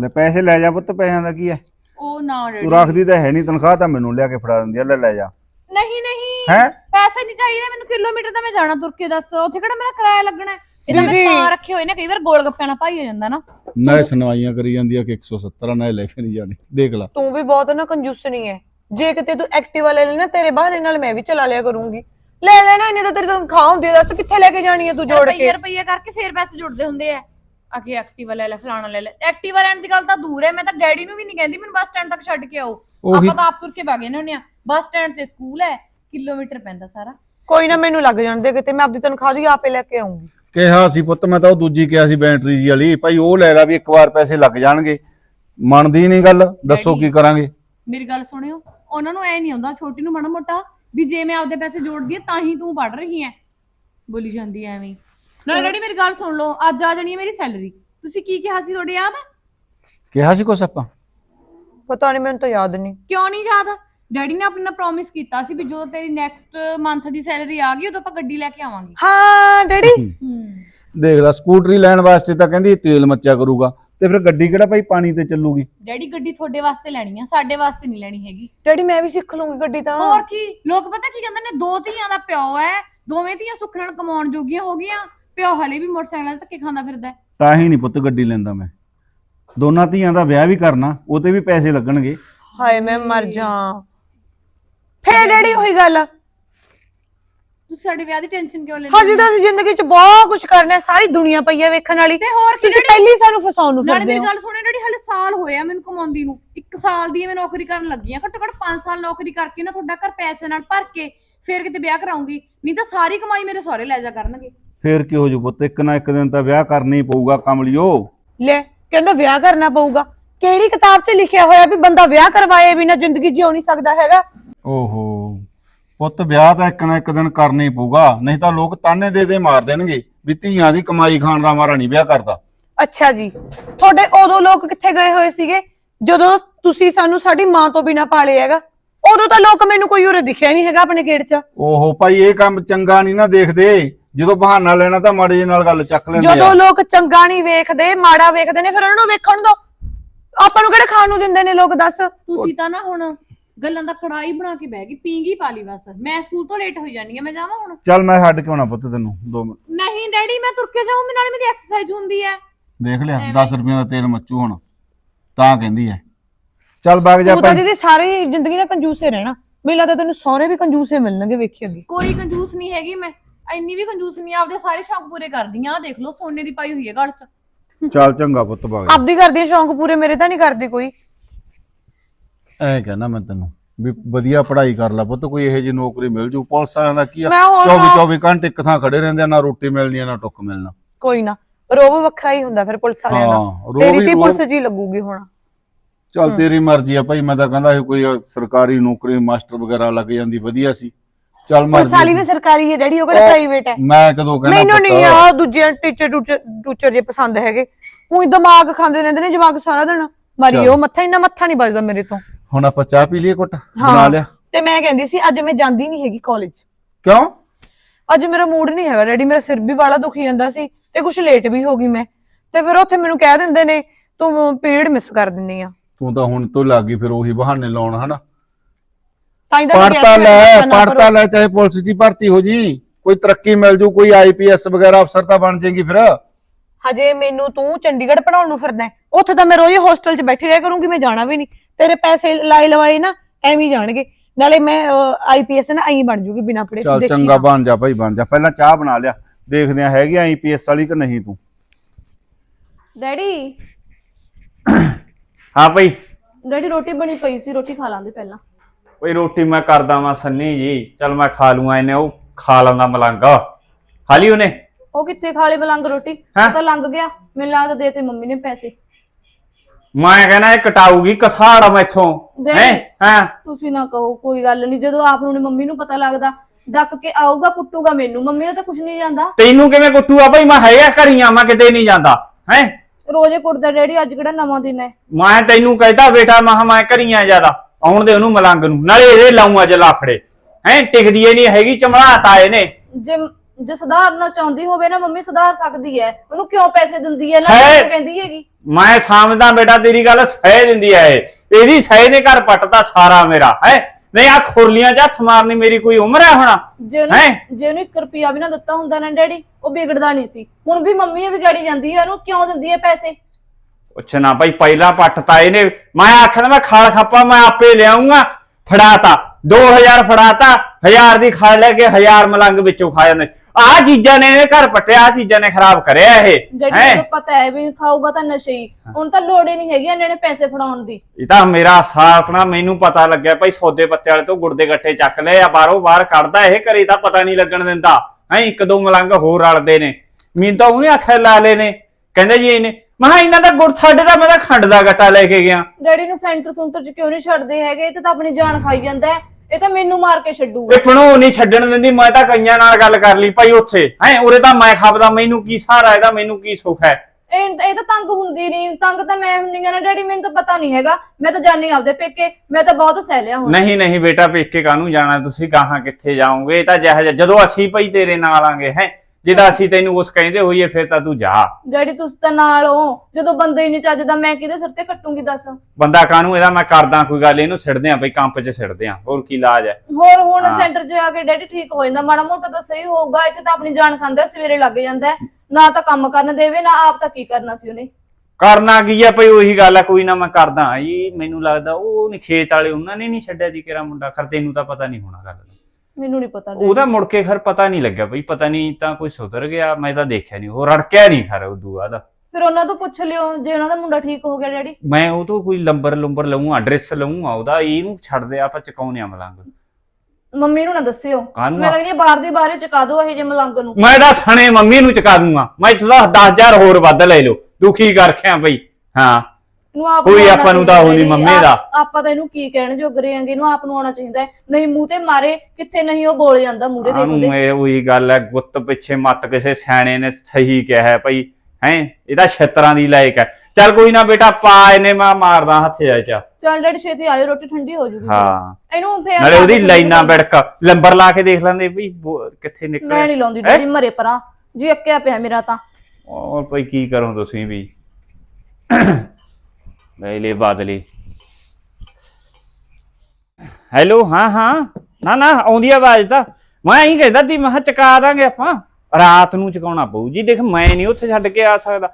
S6: ਲੈ ਪੈਸੇ ਲੈ ਜਾ ਪੁੱਤ ਪੈਸਿਆਂ ਦਾ ਕੀ ਹੈ
S8: ਉਹ ਨਾ ਡੈਡੀ।
S6: ਤੂੰ ਰੱਖਦੀ ਤਾਂ ਹੈ ਨਹੀਂ ਤਨਖਾਹ ਤਾਂ ਮੈਨੂੰ ਲਿਆ ਕੇ ਫੜਾ ਦਿੰਦੀ ਆ ਲੈ ਲੈ ਜਾ।
S8: ਨਹੀਂ ਨਹੀਂ।
S6: ਹੈ?
S8: ਪੈਸੇ ਨਹੀਂ ਚਾਹੀਦੇ ਮੈਨੂੰ ਕਿਲੋਮੀਟਰ ਤਾਂ ਮੈਂ ਜਾਣਾ ਤੁਰ ਕੇ ਦੱਸ। ਉੱਥੇ ਕਿਹੜਾ ਮੇਰਾ ਕਿਰਾਇਆ ਲੱਗਣਾ? ਹੈ? ਇਹ ਤਾਂ ਮੈਂ
S7: ਦੀਦੀ।
S8: ਤਾਂ ਰੱਖੇ ਹੋਏ ਨੇ ਕਈ ਵਾਰ ਗੋਲ ਗੱਪਿਆਂ ਨਾਲ ਭਾਈ ਹੋ ਜਾਂਦਾ ਨਾ।
S6: ਨਾ ਇਹ ਸੁਣਵਾਈਆਂ ਕਰੀ ਜਾਂਦੀ ਆ ਕਿ 170 ਨਾ ਇਹ ਲੈ ਕੇ ਨਹੀਂ ਜਾਣੀ। ਦੇਖ ਲੈ।
S7: ਤੂੰ ਵੀ ਬਹੁਤ ਨਾ ਕੰਜੂਸਣੀ ਹੈ ਜੇ ਕਿਤੇ ਤੂੰ ਐਕਟਿਵਾ ਲੈ ਲੈਣਾ ਤੇਰੇ ਬਹਾਨੇ ਨਾਲ ਮੈਂ ਵੀ ਚਲਾ ਲਿਆ ਕਰੂੰਗੀ। ਲੈ ਲੈਣਾ ਇਹਨੇ ਤਾਂ ਤੇਰੀ ਤਨਖਾਹ ਹੁੰਦੀ ਹੈ ਦੱਸ ਕਿੱਥੇ ਲੈ ਕੇ ਜਾਣੀ ਹੈ ਤੂੰ ਜੋੜ ਕੇ?
S8: ਰੁਪਈਏ ਰੁਪਈਏ ਕਰਕੇ ਫੇਰ ਪੈਸੇ ਜੁੜਦੇ ਹੁੰਦੇ ਆ। ਆਖੇ ਐਕਟਿਵਾ ਲੈ ਲੈ ਫਲਾਣਾ ਲੈ ਲੈ। ਐਕਟਿਵਾ ਲੈਣ ਦੀ ਗੱਲ ਤਾਂ ਦੂਰ ਹੈ ਮੈਂ ਤਾਂ ਡੈਡੀ ਨੂੰ ਵੀ ਨਹੀਂ ਕਹਿੰਦੀ ਮੈਨੂੰ ਬੱਸ ਸਟੈਂਡ ਤੱਕ ਛੱਡ ਕੇ ਆਓ।
S6: ਉਹੀ-
S8: ਆਪਾਂ ਤਾਂ ਆਪ ਤੁਰ ਕੇ ਵਗ ਜਾਂਦੇ ਹੁੰਦੇ ਆ। ਬੱਸ ਸਟੈਂਡ ਤੇ ਸਕੂਲ ਹੈ ਕਿਲੋਮੀਟਰ ਪੈਂਦਾ ਸਾਰਾ।
S7: ਕੋਈ ਨਾ ਮੈਨੂੰ ਲੱਗ ਜਾਣ ਦੇ ਕਿਤੇ ਮੈਂ ਆਪਦੀ ਤਨਖਾਹ ਦੀ ਆਪੇ ਲੈ ਕੇ ਆਉਂਗੀ।
S6: ਕਿਹਾ ਸੀ ਪੁੱਤ ਮੈਂ ਤਾਂ ਉਹ ਦੂਜੀ ਕਿਹਾ ਸੀ ਬੈਟਰੀ ਜੀ ਵਾਲੀ ਭਾਈ ਉਹ ਲੈ ਲੈ ਵੀ ਇੱਕ ਵਾਰ ਪੈਸੇ ਲੱਗ ਜਾਣਗੇ। ਮੰਨਦੀ ਨਹੀਂ ਗੱਲ ਦੱਸੋ ਕੀ ਕਰਾਂਗੇ?
S8: ਮੇਰੀ ਗੱਲ ਸੁਣਿਓ ਉਹਨਾਂ ਨੂੰ ਐ ਨਹੀਂ ਆਉਂਦਾ ਛੋਟੀ ਨੂੰ ਮਾੜਾ ਮੋਟਾ ਵੀ ਜੇ ਮੈਂ ਆਪਦੇ ਪੈਸੇ ਜੋੜਦੀ ਆ ਤਾਂ ਹੀ ਤੂੰ ਪੜ ਰਹੀ ਐ ਬੋਲੀ ਜਾਂਦੀ ਐ ਐਵੇਂ। ਹੀ। ਨਾਲੇ ਡੈਡੀ ਮੇਰੀ ਗੱਲ ਸੁਣ ਲਓ ਅੱਜ ਆ ਜਾਣੀ ਹੈ ਮੇਰੀ ਸੈਲਰੀ। ਤੁਸੀਂ ਕੀ ਕਿਹਾ ਸੀ ਤੁਹਾਡੇ ਯਾਦ? ਹੈ
S6: ਕਿਹਾ ਸੀ ਕੁਛ ਆਪਾਂ?
S7: ਪਤਾ ਨਹੀਂ ਮੈਨੂੰ ਤਾਂ ਯਾਦ ਨਹੀਂ।
S8: ਕਿਉਂ ਨਹੀਂ ਯਾਦ? ਡੈਡੀ ਨੇ ਆਪਣਾ ਪ੍ਰੋਮਿਸ ਕੀਤਾ ਸੀ ਵੀ ਜਦੋਂ ਤੇਰੀ ਨੈਕਸਟ ਮੰਥ ਦੀ ਸੈਲਰੀ ਆ ਗਈ ਉਦੋਂ ਆਪਾਂ ਗੱਡੀ ਲੈ ਕੇ ਆਵਾਂਗੇ।
S7: ਹਾਂ ਡੈਡੀ।
S6: ਦੇਖ ਲੈ ਸਕੂਟਰੀ ਲੈਣ ਵਾਸਤੇ ਤਾਂ ਕਹਿੰਦੀ ਤੇਲ ਮੱਚਿਆ ਕਰੂਗਾ। ਤੇ ਫਿਰ ਗੱਡੀ ਕਿਹੜਾ ਭਾਈ ਪਾਣੀ ਤੇ ਚੱਲੂਗੀ?
S8: ਡੈਡੀ ਗੱਡੀ ਤੁਹਾਡੇ ਵਾਸਤੇ ਲੈਣੀ ਆ ਸਾਡੇ ਵਾਸਤੇ ਨਹੀਂ ਲੈਣੀ ਹੈਗੀ।
S7: ਡੈਡੀ ਮੈਂ ਵੀ ਸਿੱਖ ਲੂੰਗੀ ਗੱਡੀ ਤਾਂ।
S8: ਹੋਰ ਕੀ? ਲੋਕ ਪਤਾ ਕੀ ਕਹਿੰਦੇ ਨੇ ਦੋ ਧੀਆਂ ਦਾ ਪਿਓ ਹੈ ਦੋਵੇਂ ਧੀਆਂ ਸੁੱਖ ਨਾਲ ਕਮਾਉਣ ਜੋਗੀਆਂ ਹੋ ਗਈਆਂ ਪਿਓ ਹਲੇ ਵੀ ਮੋਟਰਸਾਈਕਲ ਧੱਕੇ ਖਾਂਦਾ ਫਿਰਦਾ ਹੈ।
S6: ਤਾਂ ਹੀ ਨਹੀਂ ਪੁੱਤ ਗੱਡੀ ਲੈਂਦਾ ਮੈਂ। ਦੋਨਾਂ ਧੀਆਂ ਦਾ ਵਿਆਹ ਵੀ ਕਰਨਾ ਉਹ ਤੇ ਵੀ ਪੈਸੇ ਲੱਗਣਗੇ।
S7: ਹਾਏ ਮੈਂ ਮਰ ਜਾ। ਫੇਰ ਡੈਡੀ ਉਹੀ ਗੱਲ। ਆ
S8: ਤੁਸੀਂ ਸਾਡੇ ਵਿਆਹ ਦੀ ਟੈਨਸ਼ਨ ਕਿਉਂ ਲੈਂਦੇ
S7: ਹਜੇ ਤਾਂ ਅਸੀਂ ਜ਼ਿੰਦਗੀ 'ਚ ਬਹੁਤ ਕੁਝ ਕਰਨਾ ਹੈ ਸਾਰੀ ਦੁਨੀਆ ਪਈ ਹੈ ਵੇਖਣ ਵਾਲੀ।
S8: ਤੇ ਹੋਰ ਕੀ
S7: ਤੁਸੀਂ
S8: ਡੈਡੀ?
S7: ਪਹਿਲੀ ਸਾਨੂੰ ਫਸਾਉਣ ਨੂੰ
S8: ਨਾਲੇ
S7: ਫਿਰਦੇ
S8: ਮੇਰੀ
S7: ਹੋ।
S8: ਗੱਲ ਸੁਣਿਓ ਡੈਡੀ ਹਲੇ ਸਾਲ ਹੋਇਆ ਮੈਨੂੰ ਕਮਾਉਂਦੀ ਨੂੰ। ਇੱਕ ਸਾਲ ਦੀ ਮੈਂ ਨੌਕਰੀ ਕਰਨ ਲੱਗੀ ਆ ਘੱਟੋ ਘੱਟ 5 ਸਾਲ ਨੌਕਰੀ ਕਰਕੇ ਨਾ ਤੁਹਾਡਾ ਘਰ ਪੈਸੇ ਨਾਲ ਭਰ ਕੇ ਫੇਰ ਕਿਤੇ ਵਿਆਹ ਕਰਾਉਂਗੀ। ਨਹੀਂ ਤਾਂ ਸਾਰੀ ਕਮਾਈ ਮੇਰੇ ਸਹੁਰੇ ਲੈ ਜਾ ਕਰਨਗੇ।
S6: ਫੇਰ ਕੀ ਹੋ ਜੂ ਪੁੱਤ ਇੱਕ ਨਾ ਇੱਕ ਦਿਨ ਤਾਂ ਵਿਆਹ ਕਰਨਾ ਹੀ ਪਊਗਾ ਕਮਲਿਓ।
S7: ਲੈ ਕਹਿੰਦਾ ਵਿਆਹ ਕਰਨਾ ਪਊਗਾ। ਕਿਹੜੀ ਕਿਤਾਬ 'ਚ ਲਿਖਿਆ ਹੋਇਆ ਵੀ ਬੰਦਾ ਵਿਆਹ ਕਰਵਾਏ ਬਿਨਾ ਜ਼ਿੰਦਗੀ ਜਿਉ ਨਹੀਂ ਸਕਦਾ ਹੈਗਾ?
S6: ਓਹੋ। ਪੁੱਤ ਵਿਆਹ ਤਾਂ ਇੱਕ ਨਾ ਇੱਕ ਦਿਨ ਕਰਨਾ ਹੀ ਪਊਗਾ ਨਹੀਂ ਤਾਂ ਲੋਕ ਤਾਨੇ ਦੇ ਦੇ ਮਾਰ ਦੇਣਗੇ ਵੀ ਧੀਆਂ ਦੀ ਕਮਾਈ ਖਾਣ ਦਾ ਮਾਰਾ ਨਹੀਂ ਵਿਆਹ ਕਰਦਾ।
S7: ਅੱਛਾ ਜੀ ਤੁਹਾਡੇ ਉਦੋਂ ਲੋਕ ਕਿੱਥੇ ਗਏ ਹੋਏ ਸੀਗੇ? ਜਦੋਂ ਤੁਸੀਂ ਸਾਨੂੰ ਸਾਡੀ ਮਾਂ ਤੋਂ ਬਿਨਾ ਪਾਲੇ ਹੈਗਾ ਉਦੋਂ ਤਾਂ ਲੋਕ ਮੈਨੂੰ ਕੋਈ ਉਰੇ ਦਿਖਿਆ ਨਹੀਂ ਹੈਗਾ ਆਪਣੇ ਗੇਟ 'ਚ।
S6: ਓਹੋ ਭਾਈ ਇਹ ਕੰਮ ਚੰਗਾ ਨਹੀਂ ਨਾ ਦੇਖਦੇ। ਜਦੋਂ ਬਹਾਨਾ ਲੈਣਾ ਤਾਂ ਮਾੜੇ ਜਿਹੇ ਨਾਲ ਗੱਲ ਚੱਕ ਲੈਂਦੇ
S7: ਜਦੋਂ
S6: ਆ
S7: ਲੋਕ ਚੰਗਾ ਨਹੀਂ ਵੇਖਦੇ ਮਾੜਾ ਵੇਖਦੇ ਨੇ ਫਿਰ ਉਹਨਾਂ ਨੂੰ ਵੇਖਣ ਦੋ। ਆਪਾਂ ਨੂੰ ਕਿਹੜੇ ਖਾਣ ਨੂੰ ਦਿੰਦੇ ਨੇ ਲੋਕ ਦੱਸ?
S8: ਤੁਸੀਂ ਤਾਂ ਨਾ ਹੁਣ ਗੱਲਾਂ ਦਾ ਕੜਾਈ ਬਣਾ ਕੇ ਬਹਿ ਗਈ ਪੀਂਗੀ ਪਾਲੀ ਬਸ। ਮੈਂ ਸਕੂਲ ਤੋਂ ਲੇਟ ਹੋਈ ਜਾਨੀ ਆ ਮੈਂ ਜਾਵਾਂ ਹੁਣ?
S6: ਚੱਲ ਮੈਂ ਛੱਡ ਕੇ ਆਉਣਾ ਪੁੱਤ ਤੈਨੂੰ ਦੋ ਮਿੰਟ।
S8: ਨਹੀਂ ਡੈਡੀ ਮੈਂ ਤੁਰ ਕੇ ਜਾਊਂ ਨਾਲੇ ਮੇਰੀ ਐਕਸਰਸਾਈਜ਼ ਹੁੰਦੀ ਹੈ
S6: ਦੇਖ ਲਿਆ 10 ਰੁਪਏ ਦਾ ਤੇਲ ਮੱਚੂ ਹੁਣ ਤਾਂ ਕਹਿੰਦੀ ਐ। ਚੱਲ ਵਗ ਜਾ
S7: ਤੂੰ ਤਾਂ
S6: ਭਾਈ
S7: ਦੀਦੀ ਸਾਰੀ ਜ਼ਿੰਦਗੀ ਨਾਲ ਕੰਜੂਸੇ ਰਹਿਣਾ। ਮੈਨੂੰ ਲੱਗਦਾ ਤੈਨੂੰ ਸਹੁਰੇ ਵੀ ਕੰਜੂਸੇ ਮਿਲਣਗੇ ਵੇਖੀ ਅੱਗੇ।
S8: ਕੋਈ ਕੰਜੂਸ ਨਹੀਂ ਹੈਗੀ ਮੈਂ ਇੰਨੀ ਵੀ ਕੰਜੂਸ ਨਹੀਂ ਆਪਦੇ ਸਾਰੇ ਸ਼ੌਕ ਪੂਰੇ ਕਰਦੀ ਆ। ਦੇਖ ਲਓ ਸੋਨੇ ਦੀ ਪਾਈ ਹੋਈ ਹੈ ਘਰ 'ਚ।
S6: ਚੱਲ ਚੰਗਾ ਪੁੱਤ ਜਾ।
S7: ਆਪਦੀ ਕਰਦੀ ਆ ਸ਼ੌਂਕ ਪੂਰੇ ਮੇਰੇ ਤਾਂ ਨਹੀਂ ਕਰਦੀ ਕੋਈ।
S6: ਐ ਕਹਿਣਾ ਮੈਂ ਤੈਨੂੰ ਵੀ ਵਧੀਆ ਪੜ੍ਹਾਈ ਕਰ ਲੈ ਪੁੱਤ ਕੋਈ ਇਹੋ ਜਿਹੀ ਨੌਕਰੀ ਮਿਲ ਜੂ। ਪੁਲਿਸ ਵਾਲਿਆਂ ਦਾ ਕੀ ਆ?
S7: ਮੈਂ ਹੋਰ
S6: 24
S7: ਨਾ-
S6: 24 ਘੰਟੇ ਇੱਕ ਥਾਂ ਖੜੇ ਰਹਿੰਦੇ ਆ ਨਾ ਰੋਟੀ ਮਿਲਣੀ ਆ ਨਾ ਟੁੱਕ ਮਿਲਣਾ।
S7: ਕੋਈ ਨਾ ਰੋਬ ਵੱਖਰਾ ਹੀ ਹੁੰਦਾ ਫਿਰ ਪੁਲਿਸ ਵਾਲਿਆਂ ਦਾ।
S6: ਰੋਬ
S7: ਤੇਰੀ
S6: ਹੀ-
S7: ਤੇ ਪੁਲਿਸ ਜੀ ਲੱਗੂਗੀ ਹੁਣ।
S6: ਚੱਲ ਤੇਰੀ ਮਰਜ਼ੀ ਆ ਭਾਈ ਮੈਂ ਤਾਂ ਕਹਿੰਦਾ ਸੀ ਕੋਈ ਸਰਕਾਰੀ ਨੌਕਰੀ ਮਾਸਟਰ ਵਗੈਰਾ ਲੱਗ ਜਾਂਦੀ ਵਧੀਆ ਸੀ। ਚੱਲ
S7: ਪੁਲਿਸ ਵਾਲੀ ਵੀ
S6: ਮਰਜ਼ੀ
S7: ਸਰਕਾਰੀ ਹੈ ਡੈਡੀ ਉਹ ਕਿਹੜਾ
S6: ਉਹ-
S7: ਪ੍ਰਾਈਵੇਟ ਹੈ?
S6: ਮੈਂ ਕਦੋਂ ਕਹਿਣਾ
S7: ਮੈਨੂੰ
S6: ਪੁੱਤ?
S7: ਨਹੀਂ ਆ ਦੂਜੇ ਟੀਚਰ ਟੂਚਰ ਜੇ ਪਸੰਦ ਹੈਗੇ। ਉਹੀ ਦਿਮਾਗ ਖਾਂਦੇ ਰਹਿੰਦੇ ਨੇ ਜਵਾਕ ਸਾਰਾ ਦਿਨ। ਮਾਰੀ। ਉਹ ਮੱਥਾ ਇੰਨਾ ਮੱਥਾ ਨਹੀਂ ਵੱਜਦਾ ਮੇਰੇ ਤੋਂ।
S6: ਹੁਣ ਆਪਾਂ ਚਾਹ ਪੀ ਲਈਏ ਘੁੱਟ ਬਣਾ ਲਿਆ।
S7: ਤੇ ਮੈਂ ਕਹਿੰਦੀ ਸੀ ਅੱਜ ਮੈਂ ਜਾਂਦੀ ਨਹੀਂ ਹੈਗੀ ਕਾਲਜ
S6: ਕਿਉਂ?
S7: ਅੱਜ ਮੇਰਾ ਮੂਡ ਨਹੀਂ ਹੈਗਾ ਡੈਡੀ ਮੇਰਾ ਸਿਰ ਵੀ ਵਾਲਾ ਦੁਖੀ ਜਾਂਦਾ ਸੀ ਤੇ ਕੁਝ ਲੇਟ ਵੀ ਹੋ ਗਈ ਮੈਂ। ਤੇ ਫਿਰ ਉੱਥੇ ਮੈਨੂੰ ਕਹਿ ਦਿੰਦੇ ਨੇ ਤੂੰ ਪੀਰੀਅਡ ਮਿਸ ਕਰ ਦਿੰਨੀ ਆ।
S6: ਤੂੰ ਤਾਂ ਹੁਣ ਤੋਂ ਲੱਗੀ ਫਿਰ ਉਹੀ ਬਹਾਨੇ ਲਾਉਣ ਹਨਾ?
S7: ਤਾਂ ਹੀ ਤਾਂ ਮੈਂ
S6: ਪੜਤਾ
S7: ਕਿਹਾ ਸੀ
S6: ਲੈ
S7: ਮੈਂ ਨਾ
S6: ਪੜਤਾ ਲੈ ਚਾਹੇ ਪੁਲਿਸ ਹੀ ਭਰਤੀ ਹੋ ਜੀ। ਕੋਈ ਤਰੱਕੀ ਮਿਲ ਜੂ ਕੋਈ ਆਈਪੀਐਸ ਵਗੈਰਾ ਅਫਸਰ ਤਾਂ ਬਣ ਜਾਏਗੀ ਫਿਰ।
S7: ਹਜੇ ਮੈਨੂੰ ਤੂੰ ਚੰਡੀਗੜ੍ਹ ਪੜਾਉਣ ਨੂੰ ਫਿਰਦਾ ਹੈ। ਉੱਥੇ ਤਾਂ ਮੈਂ ਰੋਜ਼ ਹੋਸਟਲ 'ਚ ਬੈਠੀ ਰਹਿ ਕਰੂੰਗੀ ਮੈਂ ਜਾਣਾ ਵੀ ਨਹੀਂ। ਤੇਰੇ ਪੈਸੇ ਲਾਏ ਲਵਾਏ ਨਾ ਐਵੇਂ ਹੀ ਜਾਣਗੇ। ਨਾਲੇ ਮੈਂ ਆਈਪੀਐਸ ਨਾ ਐਂ ਬਣ ਜੂਗੀ ਬਿਨਾ ਪੜੇ
S6: ਚੱਲ ਚੰਗਾ ਬਣ ਜਾ ਭਾਈ ਬਣ ਜਾ। ਪਹਿਲਾਂ ਚਾਹ ਬਣਾ ਲਿਆ। ਦੇਖਦੇ ਆ ਹੈਗੀ ਆਈਪੀਐਸ ਵਾਲੀ ਕਿ ਨਹੀਂ ਤੂੰ?
S2: ਡੈਡੀ?
S4: ਹਾਂ ਭਾਈ।
S2: ਡੈਡੀ ਰੋਟੀ ਬਣੀ ਪਈ ਸੀ ਰੋਟੀ ਖਾ ਲਾਂਦੇ ਪਹਿਲਾਂ।
S4: ਓਏ ਰੋਟੀ ਮੈਂ ਕਰਦਾ ਵਾਂ ਸੰਨੀ ਜੀ। ਚੱਲ ਮੈਂ ਖਾ ਲੂੰਗਾ ਇਹਨੇ ਉਹ ਖਾ ਲੈਂਦਾ ਮਲੰਗ। ਖਾ ਲਈ ਉਹਨੇ?
S2: ਉਹ ਕਿੱਥੇ ਖਾ ਲਈ ਬਲੰਗ ਰੋਟੀ? ਉਹ ਤਾਂ ਲੰਘ ਗਿਆ। ਮੈਨੂੰ ਲੱਗਦਾ ਦੇ ਤੇ ਮੰਮੀ ਨੇ ਪੈਸੇ।
S4: ਮੈਂ ਕਹਿੰਦਾ ਇਹ ਕਟਾਊਗੀ ਕਸਾੜ ਮੈਥੋਂ
S2: ਡੈਡੀ।
S4: ਹੈ? ਹਾਂ?
S2: ਤੁਸੀਂ ਨਾ ਕਹੋ ਕੋਈ ਗੱਲ ਨਹੀਂ ਜਦੋਂ ਆਪ ਨੂੰ ਨੀ ਮੰਮੀ ਨੂੰ ਪਤਾ ਲੱਗਦਾ ਡੱਕ ਕੇ ਆਊਗਾ ਕੁੱਟੂਗਾ ਮੈਨੂੰ ਮੰਮੀ ਦਾ ਤਾਂ ਕੁਝ ਨਹੀਂ ਜਾਂਦਾ।
S4: ਤੈਨੂੰ ਕਿਵੇਂ ਕੁੱਟੂਆ ਭਾਈ? ਮੈਂ ਹੈਗਾ ਘਰੀਆਂ ਮੈਂ ਕਿਤੇ ਨਹੀਂ ਜਾਂਦਾ ਹੈ?
S2: ਰੋਜ਼ੇ ਕੁੱਟਦਾ ਡੈਡੀ ਅੱਜ ਕਿਹੜਾ ਨਵਾਂ ਦਿਨ ਹੈ?
S4: ਮੈਂ ਤੈਨੂੰ ਕਹਿਤਾ ਬੇਟਾ ਮਹਾ ਮੈਂ ਘਰੀਆਂ ਜ਼ਿਆਦਾ ਆਉਣ ਦੇ ਉਹਨੂੰ ਮਲੰਗ ਨੂੰ ਨਾਲੇ ਇਹਦੇ ਲਾਉਂ ਅੱਜ ਲਾਫੜੇ ਹੈ? ਟਿਕਦੀ ਏ ਨਹੀਂ ਹੈਗੀ ਚਮੜਾਤਾ ਇਹਨੇ।
S2: ਜੇ ਜੇ ਸੁਧਾਰਨਾ ਚਾਹੁੰਦੀ ਹੋਵੇ ਨਾ ਮੰਮੀ ਸੁਧਾਰ ਸਕਦੀ ਹੈ। ਉਹਨੂੰ ਕਿਉਂ ਪੈਸੇ ਦਿੰਦੀ ਹੈ? ਨਾ। ਕਿਉਂ ਕਹਿੰਦੀ ਹੈਗੀ।
S4: ਮੈਂ ਸਮਝਦਾ ਬੇਟਾ ਤੇਰੀ ਗੱਲ ਸਹਿ ਦਿੰਦੀ ਐ ਇਹ। ਇਹਦੀ ਸਹਿ ਨੇ ਘਰ ਪੱਟਦਾ ਸਾਰਾ ਮੇਰਾ ਹੈ? ਨਹੀਂ ਆ ਖੁਰਲੀਆਂ 'ਚ ਹੱਥ ਮਾਰਨੀ ਮੇਰੀ ਕੋਈ ਉਮਰ ਹੈ ਹੁਣ?
S2: ਜੇ ਉਹਨੂੰ? ਜੇ ਉਹਨੂੰ 1 ਰੁਪਿਆ ਵੀ ਨਾ ਦਿੱਤਾ ਹੁੰਦਾ ਨਾ ਡੈਡੀ ਉਹ ਵਿਗੜਦਾ ਨਹੀਂ ਸੀ। ਹੁਣ ਵੀ ਮੰਮੀ ਵਿਗਾੜੀ ਜਾਂਦੀ ਹੈ ਉਹਨੂੰ ਕਿਉਂ ਦਿੰਦੀ ਹੈ ਪੈਸੇ?
S4: ਅੱਛਾ ਨਾ ਭਾਈ ਪਹਿਲਾਂ ਪੱਟਤਾ ਇਹਨੇ। ਮੈਂ ਆਖਦਾ ਮੈਂ ਖਾਲ ਖਾਪਾ ਮੈਂ ਆਪੇ ਲਿਆਉਂਗਾ ਫੜਾਤਾ 2000 ਫੜਾਤਾ 1000 ਦੀ ਖਾਲ ਲੈ ਕੇ 1000 ਮਲੰਗ ਵਿੱਚੋਂ ਖਾ ਜਾਂਦੇ। ਆਹ ਚੀਜ਼ਾਂ ਨੇ ਇਹਨੇ ਘਰ ਪੱਟਿਆ ਆਹ ਚੀਜ਼ਾਂ ਨੇ ਖਰਾਬ ਕਰਿਆ ਇਹ ਹੈਂ?
S2: ਨੂੰ ਪਤਾ ਹੈ ਵੀ ਖਾਊਗਾ ਤਾਂ ਨਸ਼ੇ ਹੀ। ਹੁਣ ਤਾਂ ਲੋੜ ਹੀ ਨਹੀਂ ਹੈਗੀ ਇਹਨਾਂ ਨੇ ਪੈਸੇ ਫੜਾਉਣ ਦੀ।
S4: ਇਹ ਤਾਂ ਮੇਰਾ ਸਾਖਣਾ ਮੈਨੂੰ ਪਤਾ ਲੱਗਿਆ ਭਾਈ ਸੌਦੇ ਪੱਤੇ ਵਾਲੇ ਤੋਂ ਗੁਰਦੇ ਗੱਠੇ ਚੱਕ ਲਏ ਆ ਬਾਹਰੋਂ ਬਾਹਰ ਕੱਢਦਾ ਇਹ ਘਰੇ ਤਾਂ ਪਤਾ ਨਹੀਂ ਲੱਗਣ ਦਿੰਦਾ। ਹੈ ਇੱਕ ਦੋ ਮਲੰਗ ਹੋਰ ਰਲਦੇ ਨੇ। ਮੈਨੂੰ ਤਾਂ ਉਹਨੇ ਆਖਿਆ ਲਾ ਲਏ ਨੇ। ਕਹਿੰਦੇ ਜੀ ਇਹਨੇ ਮੈਂ ਕਿਹਾ ਇਹਨਾਂ ਦਾ ਗੁੜ ਛੱਡ ਦਾ ਮੈਂ ਤਾਂ ਖੰਡ ਦਾ ਗੱਟਾ ਲੈ ਕੇ ਗਿਆ।
S2: ਡੈਡੀ ਨੂੰ ਸੈਂਟਰ ਸੁੰਟਰ ਚ ਕਿਉਂ ਨਹੀਂ ਛੱਡਦੇ ਹੈਗੇ? ਇਹ ਤਾਂ ਆਪਣੀ ਜਾਨ ਖਾਈ ਜਾਂਦਾ ਹੈ। ਇਹ ਤਾਂ ਮੈਨੂੰ ਮਾਰ ਕੇ ਛੱਡੂਗਾ।
S4: ਇਹ ਪਣੋ ਨਹੀਂ ਛੱਡਣ ਦਿੰਦੀ ਮੈਂ ਤਾਂ ਕਈਆਂ ਨਾਲ ਗੱਲ ਕਰ ਲਈ ਭਾਈ ਉੱਥੇ। ਹੈ ਉਰੇ ਤਾਂ ਮੈਂ ਖਾਪਦਾ ਮੈਨੂੰ ਕੀ ਸਹਾਰਾ ਇਹਦਾ ਮੈਨੂੰ ਕੀ ਸੁੱਖ ਹੈ?
S2: ਇਹ ਇਹ ਤਾਂ ਤੰਗ ਹੁੰਦੀ ਨਹੀਂ ਤੰਗ ਤਾਂ ਮੈਂ ਹੁੰਨੀ ਆ ਨਾ ਡੈਡੀ ਮੈਨੂੰ ਤਾਂ ਪਤਾ ਨਹੀਂ ਹੈਗਾ। ਮੈਂ ਤਾਂ ਜਾਣੀ ਆਪਦੇ ਪੇਕੇ ਮੈਂ ਤਾਂ ਬਹੁਤ ਸਹਿ ਲਿਆ ਹੁਣ।
S4: ਨਹੀਂ ਨਹੀਂ ਬੇਟਾ ਪੇਕੇ ਕਾਹਨੂੰ ਜਾਣਾ? ਤੁਸੀਂ ਗਾਹਾਂ ਕਿੱਥੇ ਜਾਓਗੇ? ਇਹ ਤਾਂ ਜਿਹਾ ਜਦੋਂ ਅਸੀਂ ਭਾਈ ਤੇਰੇ ਨਾਲ ਆਂਗੇ ਹੈ ਜਿਹਦਾ ਅਸੀਂ ਤੈਨੂੰ ਕੁਛ ਕਹਿੰਦੇ ਹੋਈਏ ਫਿਰ ਤਾਂ ਤੂੰ ਜਾ।
S2: ਡੈਡੀ ਤੁਸੀਂ ਤਾਂ ਨਾਲ ਹੋ। ਜਦੋਂ ਬੰਦਾ ਹੀ ਨਹੀਂ ਚੱਜਦਾ ਮੈਂ ਕਿਹਦੇ ਸਿਰ ਤੇ ਕੱਟੂਗੀ ਦੱਸ?
S4: ਬੰਦਾ ਕਾਹਨੂੰ ਇਹਦਾ? ਮੈਂ ਕਰਦਾ ਕੋਈ ਗੱਲ ਇਹਨੂੰ ਸਿੱਟਦੇ ਆ ਬਈ ਕੰਪ 'ਚ ਸਿੱਟਦੇ ਆ। ਹੋਰ ਕੀ ਇਲਾਜ ਹੈ?
S2: ਹੋਰ ਹੁਣ
S4: ਹਾਂ।
S2: ਸੈਂਟਰ 'ਚ ਆ ਕੇ ਡੈਡੀ ਠੀਕ ਹੋ ਜਾਂਦਾ। ਮਾੜਾ ਮੋਟਾ ਤਾਂ ਸਹੀ ਹੋਊਗਾ ਇੱਥੇ ਤਾਂ ਆਪਣੀ ਜਾਨ ਖਾਂਦਾ ਸਵੇਰੇ ਲੱਗ ਜਾਂਦਾ ਹੈ। ਨਾ ਤਾਂ ਕੰਮ ਕਰਨ ਦੇਵੇ ਨਾ ਆਪ ਤਾਂ ਕੀ ਕਰਨਾ ਸੀ ਉਹਨੇ?
S4: ਕਰਨਾ ਕੀ ਆ ਭਈ ਉਹੀ ਗੱਲ ਆ ਕੋਈ ਨਾ ਮੈਂ ਕਰਦਾ। ਇਹ ਮੈਨੂੰ ਲੱਗਦਾ ਉਹ ਨਹੀਂ ਖੇਤ ਵਾਲੇ ਉਹਨਾਂ ਨੇ ਨਹੀਂ ਛੱਡਿਆ ਦੀ ਕਿਹੜਾ ਮੁੰਡਾ। ਖਰ ਤੈਨੂੰ ਤਾਂ ਪਤਾ ਨਹੀਂ ਹੋਣਾ ਗੱਲ ਦਾ।
S2: ਮੈਨੂੰ ਨਹੀਂ ਪਤਾ।
S4: ਉਹਦਾ ਮੁੜ ਕੇ ਖਰ ਪਤਾ ਨਹੀਂ ਲੱਗਿਆ ਭਈ ਪਤਾ ਨਹੀਂ ਤਾਂ ਕੋਈ ਸੁਧਰ ਗਿਆ ਮੈਂ ਤਾਂ ਦੇਖਿਆ ਨਹੀਂ ਉਹ ਰੜਕਿਆ ਨਹੀਂ ਖਰ ਉਦੋਂ ਬਾਅਦ।
S2: ਫਿਰ ਉਹਨਾਂ ਤੋਂ ਪੁੱਛ ਲਿਓ ਜੇ ਉਹਨਾਂ ਦਾ ਮੁੰਡਾ ਠੀਕ ਹੋ ਗਿਆ ਡੈਡੀ?
S4: ਮੈਂ ਉਹ ਤੋਂ ਕੋਈ ਲੰਬਰ ਲੰਬਰ ਲਵਾਂ ਐਡਰੈਸ ਲਵਾਂ ਉਹਦਾ ਇਹਨੂੰ ਛੱਡ ਦੇ ਆਪਾਂ ਚਕਾਉਨੇ ਆ ਮਲੰਗ।
S2: ਮੰਮੀ ਨੂੰ ਨਾ ਦੱਸਿਓ।
S4: ਕਾਹਨੂੰ
S2: ਮੈਂ ਹਾਂ ਬਾਹਰ ਦੀ ਬਾਹਰ ਚਕਾ ਦਿਓ ਇਹ ਜੇ ਮਲੰਗ ਨੂੰ।
S4: ਮੈਂ ਤਾਂ ਸਣੇ ਮੰਮੀ ਨੂੰ ਚਕਾ ਦੂੰਗਾ। ਮੈਂ ਦਾ 10000 ਹੋਰ ਵੱਧ ਲੈ ਲਓ। ਦੁਖੀ ਕਰ ਰੱਖਿਆ ਬਈ। ਹਾਂ।
S2: ਇਹਨੂੰ ਆਪ
S4: ਕੋਈ
S2: ਨੂੰ ਆਉਣਾ
S4: ਆਪਾਂ ਨੂੰ ਤਾਂ ਉਹ ਨੀ
S2: ਚਾਹੀਦਾ
S4: ਮੰਮੀ ਦਾ।
S2: ਆਪਾਂ ਤਾਂ ਇਹਨੂੰ ਕੀ ਕਹਿਣ ਜੋਗਰੇ ਆਂਗੇ ਇਹਨੂੰ ਆਪ ਨੂੰ ਆਉਣਾ ਚਾਹੀਦਾ ਹੈ। ਨਹੀਂ ਮੂੰਹ ਤੇ ਮਾਰੇ ਕਿੱਥੇ ਨਹੀਂ ਉਹ ਬੋਲ ਜਾਂਦਾ ਮੂਹਰੇ
S4: ਆਨੂੰ
S2: ਦੇਖਦੇ
S4: ਇਹ ਉਹੀ ਗੱਲ ਹੈ ਗੁੱਤ ਪਿੱਛੇ ਮੱਤ ਕਿਸੇ ਸਿਆਣੇ ਨੇ ਸਹੀ ਕਿਹਾ ਹੈ ਭਈ ਹੈ ਇਹਦਾ ਛਤਰਾਂ ਦੀ ਲਾਇਕ ਹੈ। ਚੱਲ ਕੋਈ ਨਾ ਬੇਟਾ ਪਾ ਇਹਨੇ ਮੈਂ ਮਾਰਦਾ ਹੱਥੇ ਆ ਚਾ।
S2: ਚੱਲ ਡੈਡੀ ਛੇਤੀ ਆਇਓ ਰੋਟੀ ਠੰਡੀ ਹੋ ਜੂਗੀ।
S4: ਹਾਂ।
S2: ਇਹਨੂੰ ਫੇਰ
S4: ਨਾਲੇ ਉਹਦੀ ਲਾਈਨਾਂ ਬਿੜਕ ਲੰਬਰ ਲਾ ਕੇ ਦੇਖ ਲੈਂਦੇ ਭਈ ਬੋ- ਕਿੱਥੇ
S2: ਮੈਂ ਨਹੀਂ ਲਾਉਂਦੀ? ਡੈਡੀ ਮਰੇ ਪਰਾਂ। ਜੀ ਅੱਕਿਆ ਪਿਆ ਮੇਰਾ ਤਾਂ।
S4: ਔਰ ਭਈ ਕੀ ਕਰੋ ਤੁਸੀਂ ਵੀ? ਲੈ ਲੈ ਬਾਦਲੀ ਹੈਲੋ ਹਾਂ ਹਾਂ। ਨਾ ਨਾ ਆਉਂਦੀ ਆ ਆਵਾਜ਼ ਤਾਂ। ਮੈਂ ਹੀ ਕਹਿੰਦਾ ਤੀ ਮੈਂ ਕਿਹਾ ਚਕਾ ਦਾਂਗੇ ਆਪਾਂ। ਰਾਤ ਨੂੰ ਚਕਾਉਣਾ ਪਊ ਜੀ। ਦੇਖ ਮੈਂ ਨਹੀਂ ਉੱਥੇ ਛੱਡ ਕੇ ਆ ਸਕਦਾ।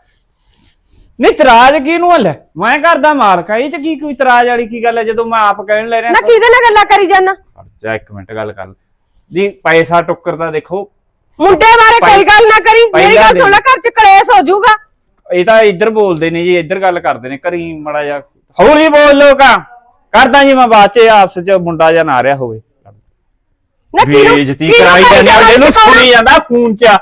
S4: ਨਹੀਂ ਤਰਾਜ ਕਿਹਨੂੰ ਹਲੇ? ਮੈਂ ਘਰ ਦਾ ਮਾਲਕ ਆ ਇਹ ਚ ਕੀ ਕੋਈ ਤਰਾਜ ਵਾਲੀ ਕੀ ਗੱਲ ਹੈ ਜਦੋਂ ਮੈਂ ਆਪ ਕਹਿਣ ਲੈ ਰਿਹਾ
S3: ਨਾ ਕਿਹਦੇ ਨਾਲ ਗੱਲਾਂ ਕਰੀ ਜਾਨਾ?
S4: ਜਾ ਇੱਕ ਮਿੰਟ ਗੱਲ ਕਰ। ਜੀ ਪੈਸਾ ਟੁੱਕਰ ਤਾਂ ਦੇਖੋ।
S3: ਮੁੰਡੇ ਬਾਰੇ ਕੋਈ ਗੱਲ ਨਾ ਕਰੀ। ਮੇਰੀ ਗੱਲ ਸੁਣ ਲੈ ਘਰ ਚ ਕਲੇਸ਼ ਹੋ ਜਾਊਗਾ।
S4: ਇਹ ਤਾਂ ਇੱਧਰ ਬੋਲਦੇ ਨੇ ਜੀ ਇੱਧਰ ਗੱਲ ਕਰਦੇ ਨੇ ਘਰੀ ਮੜਾ ਜਾ ਹੌਲੀ ਬੋਲ ਲੋਕਾ ਕਰਦਾ ਜੀ ਮੈਂ ਬਾਅਦ ਚ ਆਪਸ ਚ ਮੁੰਡਾ ਜਾਂ ਨਾ ਰਿਹਾ ਹੋਵੇ।
S3: ਨਾ ਕਿਹਨੂੰ
S4: ਬੇਇੱਜ਼ਤੀ
S3: ਕਿਹਨੂੰ
S4: ਕਰਾਈ ਜਾਂਦੇ ਆ ਸੁਣੀ ਜਾਂਦਾ ਫੋਨ ਚ ਹੈ?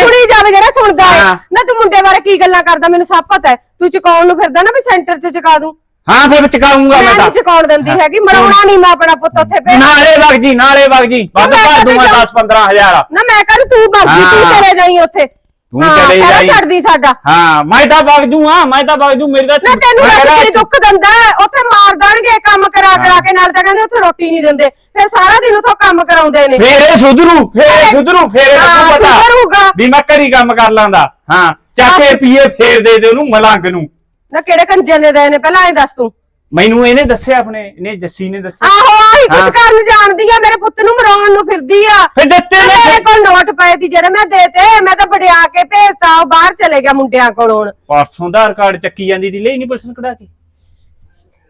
S3: ਸੁਣੀ ਜਾਵੇ ਜਿਹੜਾ ਸੁਣਦਾ ਹੈ।
S4: ਹਾਂ।
S3: ਨਾ ਤੂੰ ਮੁੰਡੇ ਬਾਰੇ ਕੀ ਗੱਲਾਂ ਕਰਦਾ ਮੈਨੂੰ ਸਭ ਪਤਾ ਹੈ। ਤੂੰ ਚੁਕਾਉਣ ਨੂੰ ਫਿਰਦਾ ਨਾ ਵੀ ਸੈਂਟਰ 'ਚ ਚੁਕਾ ਦੂੰ।
S4: ਹਾਂ ਫਿਰ ਚਕਾਉਂਗਾ
S3: ਮੈਂ
S4: ਮੈਂ
S3: ਨਹੀਂ
S4: ਤਾਂ
S3: ਚੁਕਾਉਣ ਦਿੰਦੀ ਹੈਗੀ ਮਰਾਉਣਾ ਨਹੀਂ ਮੈਂ ਆਪਣਾ ਪੁੱਤ ਉੱਥੇ ਭੇਜ
S4: ਨਾਲੇ ਵਗ ਜੀ ਨਾਲੇ ਵਗ ਜੀ। ਵੱਧ
S3: ਮੈਂ
S4: ਭਰ ਦੂੰਗਾ
S3: ਤਾਂ
S4: 10 15000
S3: ਨਾ ਮੈਂ ਕਹਿੰਦਾ ਤੂੰ ਬਾਗੀ ਤੂੰ
S4: ਹਾਂ।
S3: ਚਲੇ ਜਾਈ ਉੱਥੇ।
S4: ਤੂੰ
S3: ਹਾਂ,
S4: ਚਲੇ
S3: ਪਹਿਲਾਂ
S4: ਜਾਈਂ।
S3: ਛੱਡਦੀ ਸਾਡਾ।
S4: ਹਾਂ ਮੈਂ ਤਾਂ ਵਗ ਜੂ ਹਾਂ ਮੈਂ ਤਾਂ ਵਗ ਜੂ ਮੇਰੀ ਤਾਂ
S3: ਨਾ ਤੈਨੂੰ
S4: ਮੈਂ
S3: ਦੁੱਖ ਦਿੰਦਾ ਹੈ? ਉੱਥੇ ਮਾਰ ਦੇਣਗੇ ਕੰਮ ਕਰਾ ਕਰਾ ਕੇ ਨਾਲ ਤਾਂ ਕਹਿੰਦੇ ਉੱਥੇ ਰੋਟੀ ਨਹੀਂ ਦਿੰਦੇ। ਫਿਰ ਸਾਰਾ ਦਿਨ ਉੱਥੋਂ ਕੰਮ ਕਰਾਉਂਦੇ ਨੇ।
S4: ਫੇਰ ਸੁਧਰੂ ਫੇਰ ਸੁਧਰੂ ਫੇਰ
S3: ਹਾਂ,
S4: ਤੈਨੂੰ ਪਤਾ। ਵੀ ਮੈਂ ਘਰੀ ਕੰਮ ਕਰ ਲਾਂਦਾ। ਹਾਂ ਚਾਕੇ ਪੀਏ ਫੇਰ ਦੇ ਦੇ ਉਹਨੂੰ ਮਲੰਗ ਨੂੰ।
S3: ਨਾ ਕਿਹੜੇ ਕੰਜਰ ਨੇ ਦੇ ਨੇ ਪਹਿਲਾਂ ਐਂ ਦੱਸ ਤੂੰ।
S4: ਮੈਨੂੰ ਇਹਨੇ ਦੱਸਿਆ ਆਪਣੇ ਇਹਨੇ ਜੱਸੀ ਨੇ ਦੱਸਿਆ।
S3: ਆਹੋ ਆਹੀ ਕੁਝ
S4: ਹਾਂ।
S3: ਕਰਨ ਜਾਣਦੀ ਆ ਮੇਰੇ ਪੁੱਤ ਨੂੰ ਮਰਾਉਣ ਨੂੰ ਫਿਰਦੀ ਆ।
S4: ਫਿਰ ਦਿੱਤੇ ਨੇ
S3: ਮੇਰੇ। ਕੋਲ ਨੋਟ ਪਏ ਸੀ ਜਿਹੜੇ ਮੈਂ ਦੇਤੇ ਮੈਂ ਤਾਂ ਵੜਿਆ ਕੇ ਭੇਜਤਾ ਉਹ ਬਾਹਰ ਚਲੇ ਗਿਆ ਮੁੰਡਿਆਂ ਕੋਲ ਹੁਣ।
S4: ਪਰਸੋਂ ਆਧਾਰ ਕਾਰਡ ਚੱਕੀ ਜਾਂਦੀ ਸੀ ਲਈ ਨਹੀਂ ਪੁਲਿਸ ਨੂੰ ਕਢਾ ਕੇ?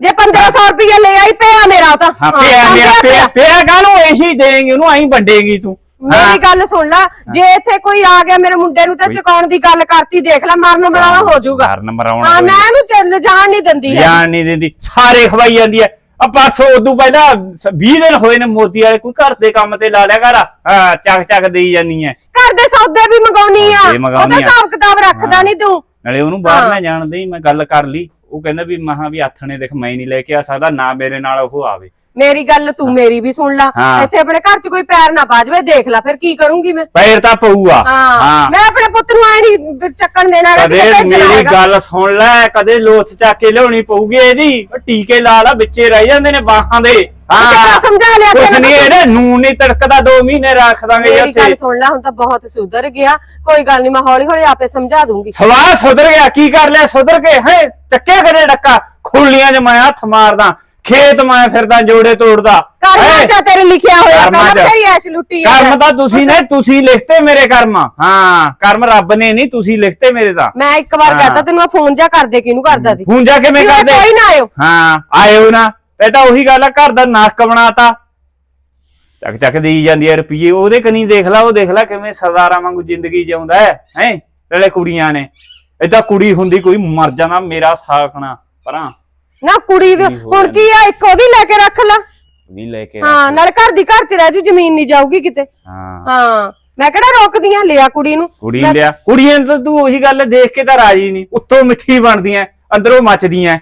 S3: ਜੇ 1500 ਰੁਪਏ ਲੈ ਆਈ ਪਿਆ ਮੇਰਾ ਉਹ ਤਾਂ।
S4: ਹਾਂ ਪਿਆ ਮੇਰਾ ਪਿਆ ਪਿਆ ਕਾਹਨੂੰ? ਇਹੀ ਦੇਂਗੇ ਉਹਨੂੰ ਐਂ ਵੰਡੇਗੀ ਤੂੰ।
S3: ਮੇਰੀ ਗੱਲ ਸੁਣ ਲੈ ਜੇ ਇੱਥੇ ਕੋਈ ਆ ਗਿਆ ਮੇਰੇ ਮੁੰਡੇ ਨੂੰ ਤੇ ਚੁਕਾਉਣ ਦੀ ਗੱਲ ਕਰਤੀ ਦੇਖ ਲੈ ਮਰਨ ਮਰਾਉਣਾ ਹੋ ਜਾਊਗਾ।
S4: ਮਰਨ ਮਰਾਉਣਾ
S3: ਹਾਂ। ਮੈਂ ਇਹਨੂੰ ਚੱਲ ਜਾਣ ਨਹੀਂ ਦਿੰਦੀ
S4: ਜਾਣ ਨਹੀਂ ਦਿੰਦੀ ਸਾਰੇ ਖਵਾਈ ਜਾਂਦੀ ਹੈ। ਆ ਪਾਸੋਂ ਉਦੋਂ ਪਹਿਲਾਂ 20 ਦਿਨ ਹੋਏ ਨੇ ਮੋਦੀ ਵਾਲੇ ਕੋਈ ਘਰ ਦੇ ਕੰਮ ਤੇ ਲਾ ਲਿਆ ਕਰ। ਹਾਂ ਚੱਕ ਚੱਕ ਦੇਈ ਜਾਨੀ ਹੈ।
S3: ਘਰ ਦੇ ਸੌਦੇ ਵੀ ਮੰਗਾਉਣੀ ਆ। ਉਹਦਾ। ਹਿਸਾਬ ਕਿਤਾਬ ਰੱਖਦਾ। ਨਹੀਂ ਤੂੰ।
S4: ਨਾਲੇ ਉਹਨੂੰ ਬਾਹਰ। ਨਾ ਜਾਣ ਦੇ ਮੈਂ ਗੱਲ ਕਰ ਲਈ। ਉਹ ਕਹਿੰਦਾ ਵੀ ਮਹਾ ਵੀ ਨੇ ਦੇਖ ਮੈਂ ਨਹੀਂ ਲੈ ਕੇ ਆ ਸਕਦਾ ਨਾ ਮੇਰੇ ਨਾਲ ਉਹ ਆਵੇ।
S3: ਮੇਰੀ ਗੱਲ ਤੂੰ ਮੇਰੀ ਵੀ ਸੁਣ ਲੈ।
S4: ਹਾਂ।
S3: ਇੱਥੇ ਆਪਣੇ ਘਰ 'ਚ ਕੋਈ ਪੈਰ ਨਾ ਬਾਜਵੇ ਦੇਖ ਲੈ ਫਿਰ ਕੀ ਕਰੂੰਗੀ ਮੈਂ?
S4: ਪੈਰ ਤਾਂ ਪਊਗਾ।
S3: ਹਾਂ। ਮੈਂ ਆਪਣੇ ਪੁੱਤ ਨੂੰ ਆਏ ਨਹੀਂ ਚੱਕਣ ਦੇਣਾ ਹੈਗਾ
S4: ਕਦੇ
S3: ਕਿਤੇ ਭੇਜਣਾ
S4: ਮੇਰੀ
S3: ਹੈਗਾ।
S4: ਗੱਲ ਸੁਣ ਲੈ ਕਦੇ ਲੋਥ ਚੱਕ ਕੇ ਲਿਆਉਣੀ ਪਊਗੀ ਇਹਦੀ। ਉਹ ਟੀਕੇ ਲਾ ਲਾ ਵਿੱਚੇ ਰਹਿ ਜਾਂਦੇ ਨੇ ਬਾਹਾਂ ਦੇ।
S3: ਸਮਝਾ ਲਿਆ
S4: ਕੁਛ
S3: ਤੈਨੂੰ
S4: ਨਹੀਂ
S3: ਤੂੰ?
S4: ਇਹਦੇ ਨੂਨ ਨਹੀਂ ਤੜਕਦਾ 2 ਮਹੀਨੇ ਰੱਖ ਦਾਂਗੇ
S3: ਮੇਰੀ ਗੱਲ ਸੁਣ ਲੈ ਹੁਣ ਤਾਂ ਬਹੁਤ ਸੁਧਰ ਗਿਆ। ਕੋਈ ਗੱਲ ਨਹੀਂ ਮੈਂ ਹੌਲੀ ਹੌਲੀ ਆਪੇ ਸਮਝਾ ਦੂੰਗੀ।
S4: ਸਵਾਹ ਸੁਧਰ ਗਿਆ ਕੀ ਕਰ ਲਿਆ? ਸੁਧਰ ਕੇ ਹੈ? ਚੱਕਿਆ ਕਦੇ ਡੱਕਾ? ਖੁੱਲੀਆਂ 'ਚ ਮੈਂ ਹੱਥ ਮਾਰਦਾ। ਖੇਤ ਮੈਂ ਫਿਰਦਾ ਜੋੜੇ ਤੋੜਦਾ।
S3: ਕਰਮਾਂ
S4: ਹੈਂ?
S3: 'ਚ ਤੇਰੇ ਲਿਖਿਆ ਹੋਇਆ
S4: ਕਰਮਾਂ
S3: ਕਰਮ
S4: 'ਚ।
S3: ਤੇਰੀ ਐਸ਼ ਲੁੱਟੀ ਆ।
S4: ਕਰਮ ਤਾਂ ਤੁਸੀਂ ਨੇ ਤੁਸੀਂ ਲਿਖਤੇ ਮੇਰੇ ਕਰਮ। ਹਾਂ ਕਰਮ ਰੱਬ ਨੇ ਨਹੀਂ ਤੁਸੀਂ ਲਿਖਤੇ ਮੇਰੇ ਤਾਂ।
S3: ਮੈਂ ਇੱਕ ਵਾਰ
S4: ਹਾਂ।
S3: ਕਹਤਾ ਤੈਨੂੰ ਮੈਂ ਫੋਨ ਜਾ ਕਰਦੇ ਕਿਹਨੂੰ ਕਰਦਾ ਸੀ?
S4: ਹੁਣ ਜਾ ਕੇ ਮੈਂ
S3: ਕਿਉਂ
S4: ਕਰਦੇ?
S3: ਕੋਈ ਨਾ ਆਇਓ।
S4: ਹਾਂ ਆਇਓ ਨਾ। ਇਹ ਤਾਂ ਉਹੀ ਗੱਲ ਆ ਘਰ ਦਾ ਨੱਕ ਬਣਾਤਾ। ਚੱਕ ਚੱਕ ਦੇਈ ਜਾਂਦੀ ਹੈ ਰੁਪਈਏ ਉਹਦੇ ਕਨੀ ਦੇਖ ਲੈ ਉਹ ਦੇਖ ਲੈ ਕਿਵੇਂ ਸਰਦਾਰਾਂ ਵਾਂਗੂ ਜ਼ਿੰਦਗੀ ਜਿਉਂਦਾ ਹੈ ਹੈ? ਜਿਹੜੇ ਕੁੜੀਆਂ ਨੇ। ਏਦਾਂ ਕੁੜੀ ਹੁੰਦੀ ਕੋਈ ਮਰ ਜਾਣਾ ਮੇਰਾ ਸਾਖਣਾ ਪਰਾਂ।
S3: ਨਾ ਕੁੜੀ ਦੇ ਹੁਣ ਕੀ ਆ ਇੱਕ ਉਹਦੀ ਲੈ ਕੇ ਰੱਖ ਲੈ।
S4: ਵੀ ਲੈ ਕੇ
S3: ਹਾਂ ਨਾਲ ਘਰ ਦੀ ਘਰ 'ਚ ਰਹਿ ਜੂ ਜ਼ਮੀਨ ਨਹੀਂ ਜਾਊਗੀ ਕਿਤੇ।
S4: ਹਾਂ।
S3: ਹਾਂ ਮੈਂ ਕਿਹੜਾ ਰੋਕਦੀਆਂ ਲਿਆ ਕੁੜੀ ਨੂੰ।
S4: ਕੁੜੀ ਲਿਆ। ਕੁੜੀਆਂ ਨੂੰ ਤਾਂ ਤੂੰ ਉਹੀ ਗੱਲ ਦੇਖ ਕੇ ਤਾਂ ਰਾਜੀ ਨਹੀਂ। ਉੱਤੋਂ ਮਿੱਠੀ ਬਣਦੀਆਂ ਅੰਦਰੋਂ ਮੱਚਦੀਆਂ।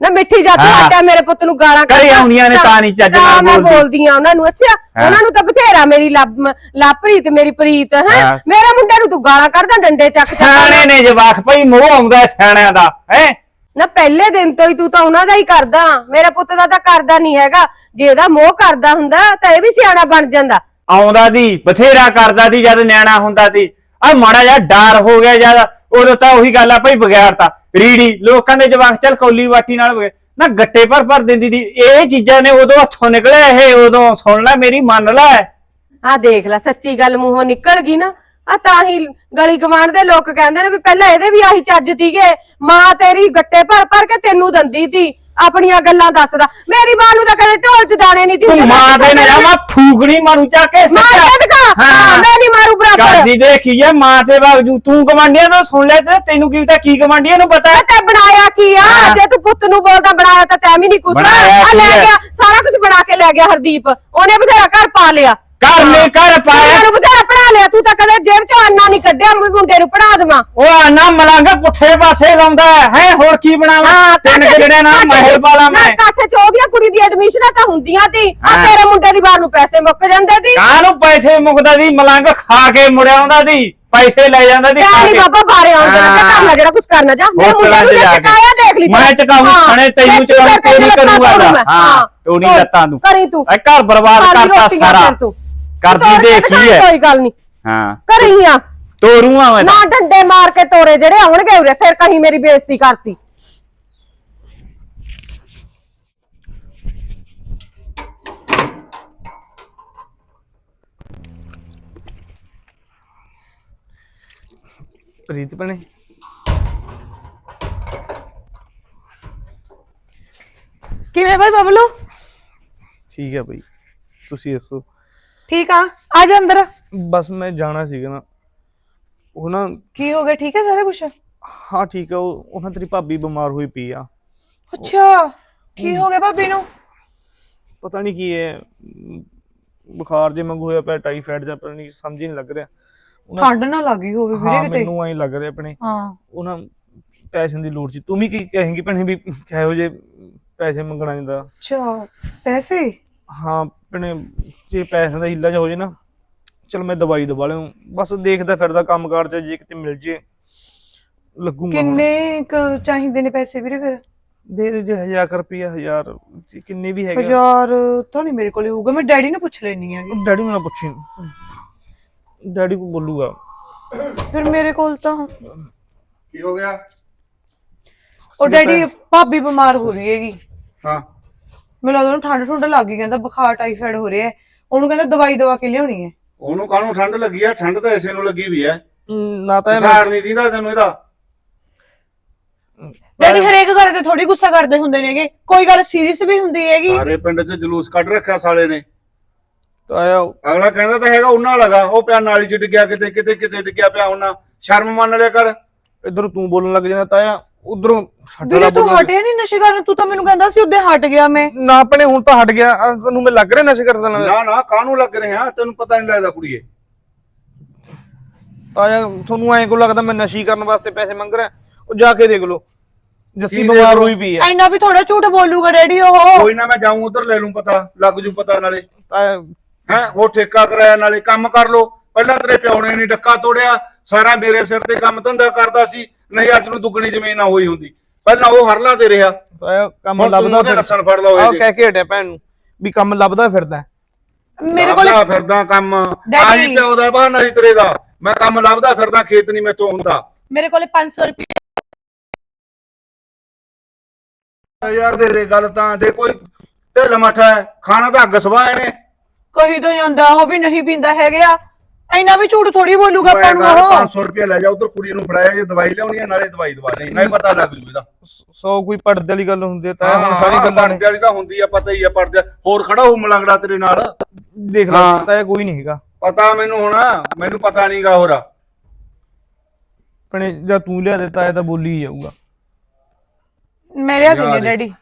S3: ਨਾ ਮਿੱਠੀ ਜਾਤੀ
S4: ਹਾਂ।
S3: ਆਟਾ ਮੇਰੇ ਪੁੱਤ ਨੂੰ ਗਾਲਾਂ
S4: ਘਰੇ
S3: ਕੱਢਦਾ।
S4: ਆਉਂਦੀਆਂ ਨੇ ਤਾਂ ਨਹੀਂ ਚੱਜ ਨਾਲ
S3: ਮੈਂ
S4: ਬੋਲਦੀ।
S3: ਬੋਲਦੀਆਂ ਉਹਨਾਂ ਨੂੰ ਅੱਛਾ?
S4: ਹਾਂ।
S3: ਉਹਨਾਂ ਨੂੰ ਤਾਂ ਬਥੇਰਾ ਮੇਰੀ ਲੱਭ ਲਾਪਰੀਤ ਮੇਰੀ ਪ੍ਰੀਤ ਹੈ?
S4: ਹਾਂ।
S3: ਮੇਰੇ ਮੁੰਡੇ ਨੂੰ ਤੂੰ ਗਾਲਾਂ ਕੱਢਦਾ ਡੰਡੇ ਚੱਕ ਚੱਕ
S4: ਸਿਆਣੇ ਨੇ ਜਵਾਕ ਭਈ ਮੋਹ ਆਉਂਦਾ ਸਿਆਣਿਆਂ ਦਾ ਹੈ?
S3: ਨਾ ਪਹਿਲੇ ਦਿਨ ਤੋਂ ਹੀ ਤੂੰ ਤਾਂ ਉਹਨਾਂ ਦਾ ਹੀ ਕਰਦਾ ਮੇਰੇ ਪੁੱਤ ਦਾ ਤਾਂ ਕਰਦਾ ਨਹੀਂ ਹੈਗਾ। ਜੇ ਇਹਦਾ ਮੋਹ ਕਰਦਾ ਹੁੰਦਾ ਤਾਂ ਇਹ ਵੀ ਸਿਆਣਾ ਬਣ ਜਾਂਦਾ।
S4: ਆਉਂਦਾ ਦੀ ਬਥੇਰਾ ਕਰਦਾ ਦੀ ਜਦ ਨਿਆਣਾ ਹੁੰਦਾ ਸੀ। ਆ ਮਾੜਾ ਜਿਹਾ ਡਰ ਹੋ ਗਿਆ ਜਦ ਉਦੋਂ ਤਾਂ ਉਹੀ ਗੱਲ ਆ ਭਈ ਬਗਿਆੜਤਾ ਰੀੜੀ ਲੋਕਾਂ ਦੇ ਜਵਾਕ ਚੱਲ ਕੌਲੀ ਵਾਟੀ ਨਾਲ ਨਾ ਗੱਟੇ ਭਰ ਭਰ ਦਿੰਦੀ ਦੀ ਇਹ ਚੀਜ਼ਾਂ ਨੇ ਉਦੋਂ ਹੱਥੋਂ ਨਿਕਲਿਆ ਇਹ ਉਦੋਂ ਸੁਣ ਲੈ ਮੇਰੀ ਮੰਨ ਲੈ।
S3: ਆ ਦੇਖ ਲੈ ਸੱਚੀ ਗੱਲ ਮੂੰਹੋਂ ਨਿਕਲ ਗਈ ਨਾ। ਆ ਤਾਂ ਹੀ ਗਲੀ ਗਵਾਂਢ ਦੇ ਲੋਕ ਕਹਿੰਦੇ ਨੇ ਵੀ ਪਹਿਲਾਂ ਇਹਦੇ ਵੀ ਆਹੀ ਚੱਜ ਤੀਗੇ ਮਾਂ ਤੇਰੀ ਗੱਟੇ ਭਰ ਭਰ ਕੇ ਤੈਨੂੰ ਦੰਦੀ ਤੀ ਆਪਣੀਆਂ ਗੱਲਾਂ ਦੱਸਦਾ। ਮੇਰੀ ਮਾਂ ਨੂੰ ਤਾਂ ਕਦੇ ਢੋਲ ਚ ਦਾਣੇ ਨਹੀਂ
S4: ਤੂੰ
S3: ਦਿੰਦੇ।
S4: ਮਾਂ ਦੇ ਨੇ ਮੈਂ ਫੂਕਣੀ ਮਾਰੂ ਚਾ ਕੇ
S3: ਮਾਰ ਕੇ ਦਿਖਾ? ਹਾਂ। ਮੈਂ ਨਹੀਂ ਮਾਰੂ ਬਰਾਬਰ।
S4: ਕਰਦੀ ਦੇਖੀ ਆ ਮਾਂ ਤੇ ਬਾਵਜੂ ਤੂੰ ਕਮਾਂਡੀਆਂ ਤੋਂ ਸੁਣ ਲਿਆ ਤੇ ਤੈਨੂੰ ਕੀ ਪਤਾ ਕੀ ਕਮਾਂਡੀਆਂ ਨੂੰ ਪਤਾ?
S3: ਤੇ ਬਣਾਇਆ ਕੀ ਆ। ਜੇ ਤੂੰ ਪੁੱਤ ਨੂੰ ਬੋਲਦਾ ਬਣਾਇਆ ਤਾਂ ਤੈਂ ਵੀ ਨਹੀਂ ਕੁਛ। ਆ ਲੈ? ਗਿਆ ਸਾਰਾ ਕੁਝ ਬਣਾ ਕੇ ਲੈ ਗਿਆ ਹਰਦੀਪ। ਉਹਨੇ ਬਥੇਰਾ ਘਰ ਪਾ ਲਿਆ।
S4: ਘਰ ਨੇ ਘਰ ਪਾਇਆ।
S3: ਕੁੜੀਆਂ ਨੂੰ ਬਥੇਰਾ ਪੜਾ ਲਿਆ ਤੂੰ ਤਾਂ ਕਦੇ ਜੇਬ ਚੋਂ ਅੰਨਾ ਨਹੀਂ ਕੱਢਿਆ ਮੁੰ- ਮੁੰਡੇ ਨੂੰ ਪੜਾ ਦੇਵਾਂ।
S4: ਉਹ ਆਨਾ ਮਲੰਗ ਪੁੱਠੇ ਪਾਸੇ ਲਾਉਂਦਾ ਹੈ। ਹੈਂ, ਹੋਰ ਕੀ ਬਣਾਵਾਂ? ਤਿੰਨ
S3: ਕੱਠ-
S4: ਜਿਹੜੇ ਨਾ
S3: ਕੱਠ-
S4: ਮਹਿਲ ਵਾਲਾ ਮੈਂ।
S3: ਨਾ ਕੱਠ ਚ ਉਹਦੀਆਂ ਕੁੜੀ ਦੀ ਐਡਮਿਸ਼ਨਾਂ ਤਾਂ ਹੁੰਦੀਆਂ ਤੀ। ਆ
S4: ਹਾਂ।
S3: ਤੇਰੇ ਮੁੰਡੇ ਦੀ ਵਾਰ ਨੂੰ ਪੈਸੇ ਮੁੱਕ ਜਾਂਦੇ ਤੀ।
S4: ਕਾਹਨੂੰ ਪੈਸੇ ਮੁਕਦਾ ਦੀ ਮਲੰਗ ਖਾ ਕੇ ਮੁੜਿਆ ਆਉਂਦਾ ਦੀ ਪੈਸੇ ਲੈ ਜਾਂਦਾ ਦੀ
S3: ਕਿਆ
S4: ਖਾ
S3: ਨਹੀਂ
S4: ਕੇ।
S3: ਬਾਬਾ ਬਾਰੇ ਆਉਣ ਦੇਣਾ ਤੇ ਕਰ ਲੈ ਜਿਹੜਾ ਕੁਝ ਕਰਨਾ ਜਾ। ਮੇਰੇ ਮੁੰਡੇ ਨੂੰ ਜੇ। ਚਕਾਇਆ ਦੇਖ ਲਈ
S4: ਮੈਂ ਚਕਾਉਂ ਖਾਣੇ ਤੈਨੂੰ ਚਕਾਉਂ ਤੇਰੀ ਕਰੂੰਗਾ। ਹਾਂ ਟੋਣੀ ਲੱਤਾਂ ਤੂੰ।
S3: ਕਰੀ ਤੂੰ।
S4: ਇਹ ਘਰ ਬਰਬਾਦ ਕਰਤਾ ਸਾਰਾ। ਕਰਦੀ
S3: ਤੋੜ ਕੇ
S4: ਦੇਖੀ
S3: ਦਿਖਾ,
S4: ਹੈ
S3: ਕੋਈ ਗੱਲ ਨਹੀਂ।
S4: ਹਾਂ।
S3: ਕਰੀ ਆ।
S4: ਤੋਰੂਆਂ ਮੈਂ
S3: ਨਾ
S4: ਤਾਂ।
S3: ਡੰਡੇ ਮਾਰ ਕੇ ਤੋਰੇ ਜਿਹੜੇ ਆਉਣਗੇ ਉਰੇ ਫਿਰ ਕਹੀਂ ਮੇਰੀ ਬੇਇੱਜ਼ਤੀ ਕਰਤੀ।
S1: ਪ੍ਰੀਤ ਭੈਣੇ।
S7: ਕਿਵੇਂ ਬਾਈ ਬਬਲੂ?
S1: ਠੀਕ ਹੈ ਬਈ। ਤੁਸੀਂ ਦੱਸੋ।
S7: ਠੀਕ ਆ? ਆ ਜਾ ਅੰਦਰ।
S1: ਬਸ ਮੈਂ ਜਾਣਾ ਸੀਗਾ ਨਾ। ਉਹ ਨਾ
S7: ਕੀ ਹੋ ਗਿਆ? ਠੀਕ ਹੈ ਸਾਰਾ ਕੁਝ
S1: ਹਾਂ ਠੀਕ ਹੈ ਉਹ ਉਹਨਾਂ ਤੇਰੀ ਭਾਬੀ ਬਿਮਾਰ ਹੋਈ ਪਈ ਆ।
S7: ਅੱਛਾ। ਕੀ ਹੋ ਗਿਆ ਭਾਬੀ ਨੂੰ?
S1: ਪਤਾ ਨਹੀਂ ਕੀ ਹੈ ਬੁਖਾਰ ਜੇ ਮੰਗੂ ਹੋਇਆ ਪਿਆ ਟਾਈਫਾਇਡ ਜਾਂ ਪਤਾ ਨਹੀਂ ਸਮਝ ਹੀ ਨਹੀਂ ਲੱਗ ਰਿਹਾ। ਉਹਨਾਂ-
S7: ਠੰਡ ਨਾ ਲੱਗੀ ਹੋਵੇ ਵੀਰੇ
S1: ਹਾਂ
S7: ਕਿਤੇ।
S1: ਮੈਨੂੰ ਐਂ ਲੱਗ ਰਿਹਾ ਆਪਣੇ।
S7: ਹਾਂ।
S1: ਉਹਨਾਂ ਪੈਸੇ ਦੀ ਲੋੜ ਸੀ। ਤੂੰ ਵੀ ਕੀ ਕਹੇਂਗੀ ਭੈਣੇ ਵੀ ਕਿਹੋ ਜੇ ਪੈਸੇ ਮੰਗਣਾ ਜਾਂਦਾ
S7: ਅੱਛਾ ਪੈਸੇ?
S1: ਹਾਂ ਭੈਣੇ ਜੇ ਪੈਸੇ ਦਾ ਹਿੱਲਾ ਜਾ ਹੋ ਜੇ ਨਾ ਚਲ ਮੈਂ ਦਵਾਈ ਦਵਾ ਲਿਆ ਬਸ ਦੇਖਦਾ ਫਿਰਦਾ ਕੰਮਕਾਰ ਚ ਜੇ ਕਿਤੇ ਮਿਲ ਜੇ ਲੱਗੂਗਾ।
S7: ਕਿੰਨੇ ਕੁ ਚਾਹੀਦੇ ਨੇ ਪੈਸੇ ਵੀਰੇ ਫਿਰ?
S1: ਦੇ ਦੇ ਜੇ 1000 ਰੁਪਿਆ 1000 ਕਿੰਨੇ ਵੀ ਹੈਗੇ
S7: ਹਜ਼ਾਰ ਤਾਂ ਨਹੀਂ ਮੇਰੇ ਕੋਲੇ ਹੋਊਗਾ ਮੈਂ ਡੈਡੀ ਨੂੰ ਪੁੱਛ ਲੈਣੀ ਆ
S1: ਡੈਡੀ ਨੂੰ ਨਾ ਪੁੱਛੀ। ਡੈਡੀ ਕੋ ਬੋਲੂਗਾ।
S7: ਫਿਰ ਮੇਰੇ ਕੋਲ ਤਾਂ
S6: ਕੀ ਹੋ ਗਿਆ?
S7: ਉਹ ਡੈਡੀ ਭਾਬੀ ਬਿਮਾਰ ਹੋ ਰਹੀ ਹੈਗੀ।
S6: ਹਾਂ।
S7: ਮੈਨੂੰ ਲੱਗਦਾ ਉਹਨੂੰ ਠੰਡ ਠੁੰਡ ਲੱਗ ਗਈ ਕਹਿੰਦਾ ਬੁਖਾਰ ਟਾਈਫਾਇਡ ਹੋ ਰਿਹਾ ਹੈ। ਉਹਨੂੰ ਕਹਿੰਦਾ ਦਵਾਈ ਦਵਾ ਕੇ ਲਿਆਉਣੀ ਹੈ।
S6: ਉਹਨੂੰ ਕਾਹਨੂੰ ਠੰਡ ਲੱਗੀ ਆ? ਠੰਡ ਤਾਂ ਇਸੇ ਨੂੰ ਲੱਗੀ ਵੀ ਐ
S1: ਨਾ ਤਾਂ
S6: ਸਾੜ ਨਹੀਂ ਦੀਦਾ ਤੈਨੂੰ ਇਹਦਾ।
S7: ਡੈਡੀ ਹਰੇਕ ਗੱਲ ਤੇ ਥੋੜੀ ਗੁੱਸਾ ਕਰਦੇ ਹੁੰਦੇ ਨੇਗੇ। ਕੋਈ ਗੱਲ ਸੀਰੀਅਸ ਵੀ ਹੁੰਦੀ ਹੈਗੀ।
S6: ਸਾਰੇ ਪਿੰਡ 'ਚ ਜਲੂਸ ਕੱਢ ਰੱਖਿਆ ਸਾਲੇ ਨੇ।
S1: ਤਾਇਆ
S6: ਅਗਲਾ ਕਹਿੰਦਾ ਤਾਂ ਹੈਗਾ ਉਹਨਾਂ ਲਗਾ ਉਹ ਪਿਆ ਨਾਲੀ 'ਚ ਡਿੱਗਿਆ ਕਿਤੇ ਕਿਤੇ ਕਿਤੇ ਡਿੱਗਿਆ ਪਿਆ ਉਹਨਾਂ। ਸ਼ਰਮ ਮੰਨ ਲਿਆ ਕਰ।
S1: ਇਧਰ ਤੂੰ ਬੋਲਣ ਲੱਗ ਜਾਂਦਾ ਤਾਇਆ ਉਧਰੋਂ ਸਾਡਾ
S7: ਵੀਰੇ ਤੂੰ ਹਟਿਆ ਨਹੀਂ ਨਸ਼ੇ ਕਰਨ ਤੂੰ ਤਾਂ ਮੈਨੂੰ ਕਹਿੰਦਾ ਸੀ ਉਹਦੇ ਹਟ ਗਿਆ ਮੈਂ।
S1: ਨਾ ਆਪਣੇ ਹੁਣ ਤਾਂ ਹਟ ਗਿਆ। ਤੈਨੂੰ ਮੈਂ ਲੱਗ ਰਿਹਾ ਨਸ਼ੇ ਕਰਦਾ ਨਾਲ?
S6: ਨਾ ਨਾ ਕਾਹਨੂੰ ਲੱਗ ਰਿਹਾ? ਤੈਨੂੰ ਪਤਾ ਨਹੀਂ ਲੱਗਦਾ ਕੁੜੀਏ।
S1: ਤਾਇਆ ਤੁਹਾਨੂੰ ਐਂ ਕੋ ਲੱਗਦਾ ਮੈਂ ਨਸ਼ੀ ਕਰਨ ਵਾਸਤੇ ਪੈਸੇ ਮੰਗ ਰਿਹਾ? ਉਹ ਜਾ ਕੇ ਦੇਖ ਲਓ। ਜੱਸੀ
S6: ਕੀ
S1: ਬਿਮਾਰ
S6: ਲਓ?
S1: ਹੋਈ ਪਈ ਹੈ।
S7: ਐਨਾ ਵੀ ਥੋੜਾ ਝੂਠ ਬੋਲੂਗਾ ਡੈਡੀ ਉਹ।
S6: ਕੋਈ ਨਾ ਮੈਂ ਜਾਊਂ ਉਧਰ ਲੈ ਲੂੰ ਪਤਾ ਲੱਗ ਜੂ ਪਤਾ ਨਾਲੇ।
S1: ਤਾਇਆ
S6: ਹੈ ਉਹ ਠੇਕਾ ਕਰਾਇਆ ਨਾਲੇ ਕੰਮ ਕਰ ਲੋ ਪਹਿਲਾਂ ਤੇਰੇ ਪਿਓ ਨੇ ਨਹੀਂ ਡੱਕਾ ਤੋੜਿਆ। ਸਾਰਾ ਮੇਰੇ ਸਿਰ ਤੇ ਕੰਮ ਧੰਦਾ ਕਰਦਾ ਸੀ। ਨਹੀਂ ਅੱਜ ਨੂੰ ਦੁੱਗਣੀ ਜ਼ਮੀਨ ਨਾ ਹੋਈ ਹੁੰਦੀ। ਪਹਿਲਾਂ ਉਹ ਹਰਲਾ ਤੇ ਰਿਹਾ।
S1: ਕੰਮ
S6: ਹੁਣ ਤੂੰ
S1: ਲੱਭਦਾ
S6: ਉਹਦੇ
S1: ਫਿਰ।
S6: ਲੱਸਣ ਫੜਦਾ ਹੋਏ
S1: ਆਹ
S6: ਜੇ।
S1: ਕਹਿ ਕੇ ਹਟਿਆ ਭੈਣ ਨੂੰ ਵੀ ਕੰਮ ਲੱਭਦਾ ਫਿਰਦਾ।
S7: ਮੇਰੇ ਕੋਲ
S6: ਲੱਭਦਾ ਫਿਰਦਾ ਕੰਮ। ਆਹੀ ਪਿਓ ਦਾ ਬਹਾਨਾ ਸੀ ਤੇਰੇ ਦਾ। ਮੈਂ ਕੰਮ ਲੱਭਦਾ ਫਿਰਦਾ ਖੇਤ ਨਹੀਂ ਮੈਥੋਂ ਹੁੰਦਾ।
S7: ਮੇਰੇ ਕੋਲੇ 500 ਰੁਪਏ
S6: ਯਾਰ ਦੇ ਦੇ ਗੱਲ ਤਾਂ ਦੇ ਕੋਈ ਢਿੱਲ ਮੱਠਾ ਹੈ ਖਾਣਾ ਤਾਂ ਅੱਗ ਸਵਾ ਇਹਨੇ।
S7: ਕਹੀ ਤਾਂ ਜਾਂਦਾ ਉਹ ਵੀ ਨਹੀਂ ਪੀਂਦਾ ਹੈਗਾ ਐਨਾ ਵੀ ਝੂਠ ਥੋੜੀ ਬੋਲੂਗਾ ਆਪਾਂ ਨੂੰ ਉਹ।
S6: 500 ਰੁਪਏ ਲੈ ਜਾ ਉਧਰ ਕੁੜੀ ਨੂੰ ਫੜਾਇਆ ਜੇ ਦਵਾਈ ਲਿਆਉਣੀ ਹੈ ਨਾਲੇ ਦਵਾਈ ਦਵਾ ਲਈ ਨਹੀਂ ਪਤਾ ਲੱਗ ਜੂ ਇਹਦਾ।
S1: ਸੌ ਕੋਈ ਪੜਦੇ ਵਾਲੀ ਗੱਲ ਹੁੰਦੀ ਹੈ ਹੁਣ
S6: ਹਾਂ
S1: ਸਾਰੀ ਗੱਲਾਂ ਨੇ।
S6: ਪੜਦੇ ਵਾਲੀ ਤਾਂ ਹੁੰਦੀ ਆ ਪਤਾ ਹੀ ਆ ਪੜਦੇ ਹੋਰ ਖੜਾ ਹੋ ਮਲੰਗੜਾ ਤੇਰੇ ਨਾਲ।
S1: ਦੇਖ ਲੈ
S6: ਹਾਂ।
S1: ਤਾਇਆ ਕੋਈ ਨਹੀਂ ਹੈਗਾ।
S6: ਪਤਾ ਮੈਨੂੰ ਹੁਣ ਮੈਨੂੰ ਪਤਾ ਨਹੀਂਗਾ ਹੋਰ।
S1: ਭੈਣੇ ਜਾਂ ਤੂੰ ਲਿਆ ਦੇ ਤਾਇਆ ਤਾਂ ਬੋਲੀ ਹੀ ਜਾਊਗਾ।
S7: ਮੈਂ ਲਿਆ ਦਿੰਦੀ
S6: ਦੇ।
S7: ਡੈਡੀ।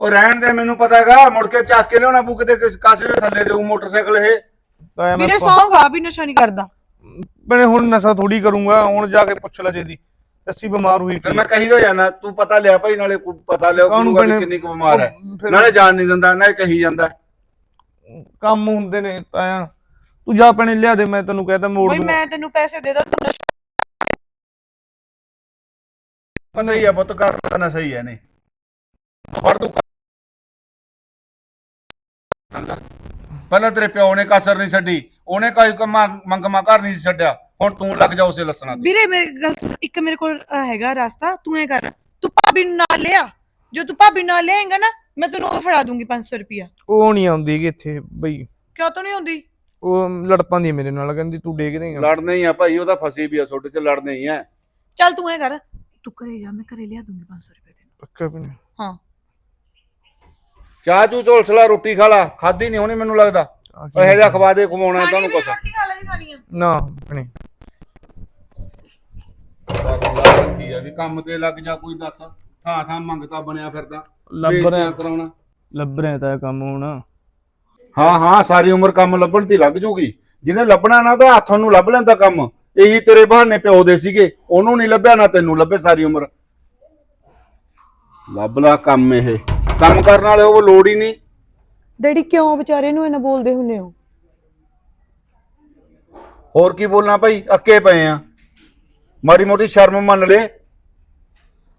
S6: ਉਹ ਰਹਿਣ ਦੇ ਮੈਨੂੰ ਪਤਾ ਹੈਗਾ ਮੁੜ ਕੇ ਚੱਕ ਕੇ ਲਿਆਉਣਾ ਪੂ ਕਿਤੇ ਕਿਸ ਕਾਸੇ ਦੇ ਥੱਲੇ ਦੇਊ ਮੋਟਰਸਾਈਕਲ ਇਹ।
S1: ਤਾਇਆ ਮੈਂ
S7: ਵੀਰੇ ਸੌਂ ਖਾ ਵੀ ਨਸ਼ਾ ਨਹੀਂ ਕਰਦਾ।
S1: ਭੈਣੇ ਹੁਣ ਨਸ਼ਾ ਥੋੜੀ ਕਰੂੰਗਾ ਹੁਣ ਜਾ ਕੇ ਪੁੱਛ ਲੈ ਜੇਦੀ ਜੱਸੀ ਬਿਮਾਰ ਹੋਈ
S6: ਫਿਰ ਮੈਂ ਕਹੀ ਦਾ ਜਾਣਾ ਤੂੰ ਪਤਾ ਲਿਆ ਭਾਈ ਨਾਲੇ ਕੋਈ ਪਤਾ ਲਿਆ ਕੋਈ ਕਿੰਨੀ ਕੁ ਬਿਮਾਰ ਹੈ। ਨਾਲੇ ਜਾਣ ਨਹੀਂ ਦਿੰਦਾ ਨਾ ਕਹੀ ਜਾਂਦਾ।
S1: ਕੰਮ ਹੁੰਦੇ ਨੇ ਤਾਇਆ ਤੂੰ ਜਾ ਭੈਣੇ ਲਿਆ ਦੇ ਮੈਂ ਤੈਨੂੰ ਕਹਿਤਾ ਮੋੜ ਦੂੰ
S7: ਮੈਂ ਤੈਨੂੰ ਪੈਸੇ ਦੇ ਦਾਂ ਤੂੰ ਨਸ਼ਾ
S6: ਪਤਾ ਹੀ ਆ ਪੁੱਤ ਕਰਨਾ ਸਹੀ ਹੈ ਨੇ ਫੜ ਤੂੰ ਪਹਿਲਾਂ ਤੇਰੇ ਪਿਓ ਨੇ ਕਸਰ ਨਹੀਂ ਛੱਡੀ ਉਹਨੇ ਕੋਈ ਕੰਮਾਂ ਮੰਗਮਾ ਘਰ ਨਹੀਂ ਛੱਡਿਆ ਹੁਣ ਤੂੰ ਲੱਗ ਜਾ ਉਸੇ ਲੱਸਣਾ ਤੇ।
S7: ਵੀਰੇ ਮੇਰੇ ਗੱਲ ਸੁਣ, ਇੱਕ ਮੇਰੇ ਕੋਲ ਅਹ, ਹੈਗਾ ਰਸਤਾ ਤੂੰ ਐ ਕਰ ਤੂੰ ਭਾਬੀ ਨੂੰ ਨਾਲ ਲਿਆ ਜੋ ਤੂੰ ਭਾਬੀ ਨਾਲ ਲਿਆਏਂਗਾ ਨਾ ਮੈਂ ਤੈਨੂੰ ਉਹ ਫੜਾ ਦੂੰਗੀ 500 ਰੁਪਿਆ
S1: ਉਹ ਨਹੀਂ ਆਉਂਦੀ ਹੈਗੀ ਇੱਥੇ ਬਈ।
S7: ਕਿਉਂ ਤੋਂ ਨਹੀਂ ਹੁੰਦੀ
S1: ਉਹ ਲੜ ਪਾਂਦੀ ਹੈ ਮੇਰੇ ਨਾਲ ਕਹਿੰਦੀ ਤੂੰ ਡੇਗ ਦੇਂਗਾ।
S6: ਲੜਨੇ ਹੀ ਆ ਭਾਈ ਉਹਦਾ ਫਸੀ ਵੀ ਆ ਛੋਟੇ ਚ ਲੜਨੇ ਹੀ ਆ।
S7: ਚੱਲ ਤੂੰ ਐ ਕਰ ਤੂੰ ਘਰੇ ਜਾ ਮੈਂ ਘਰੇ ਲਿਆ ਦੂੰਗੀ 500 ਰੁਪਏ ਤੈਨੂੰ।
S1: ਪੱਕਾ ਵੀ ਨਹੀਂ।
S7: ਹਾਂ।
S6: ਚਾਹ ਚੂ ਝੋਲਸਲਾ ਰੋਟੀ ਖਾ ਲਾ। ਖਾਦੀ ਨਹੀਂ ਹੋਣੀ ਮੈਨੂੰ ਲੱਗਦਾ। ਇਹੋ ਜਿਹਾ ਖਵਾ ਦੇ ਖਵਾਉਣਾ ਤੁਹਾਨੂੰ ਕੁਛ।
S7: ਰੋਟੀ ਖਾ ਲੈ ਜੀ ਖਾਣੀ ਆ।
S1: ਨਾ ਭੈਣੇ
S6: ਰੱਖੀ ਆ ਵੀ ਕੰਮ ਤੇ ਲੱਗ ਜਾ ਕੋਈ ਦੱਸ। ਥਾਂ ਥਾਂ ਮੰਗਤਾ ਬਣਿਆ ਫਿਰਦਾ।
S1: ਲੱਭ
S6: ਬੇਇੱਜ਼ਤੀਆਂ
S1: ਰਿਹਾ।
S6: ਕਰਾਉਣਾ।
S1: ਲੱਭ ਰਿਹਾ ਤਾਂ ਕੰਮ ਹੁਣ।
S6: ਹਾਂ ਹਾਂ ਸਾਰੀ ਉਮਰ ਕੰਮ ਲੱਭਣ ਤੇ ਲੱਗ ਜੂਗੀ। ਜਿਹਨੇ ਲੱਭਣਾ ਨਾ ਤਾਂ ਹੱਥੋਂ ਨੂੰ ਲੱਭ ਲੈਂਦਾ ਕੰਮ। ਇਹੀ ਤੇਰੇ ਬਹਾਨੇ ਪਿਓ ਦੇ ਸੀਗੇ। ਉਹਨੂੰ ਨਹੀਂ ਲੱਭਿਆ ਨਾ ਤੈਨੂੰ ਲੱਭੇ ਸਾਰੀ ਉਮਰ। ਲੱਭ ਲਾ ਕੰਮ ਇਹ। ਕੰਮ ਕਰਨ ਵਾਲੇ ਉਹ ਲੋੜ ਹੀ ਨਹੀਂ।
S7: ਡੈਡੀ ਕਿਉਂ ਵਿਚਾਰੇ ਨੂੰ ਇਹਨਾਂ ਬੋਲਦੇ ਹੁੰਨੇ ਹੋ?
S6: ਹੋਰ ਕੀ ਬੋਲਣਾ ਭਾਈ ਅੱਕੇ ਪਏ ਆ। ਮਾੜੀ ਮੋਟੀ ਸ਼ਰਮ ਮੰਨ ਲੈ।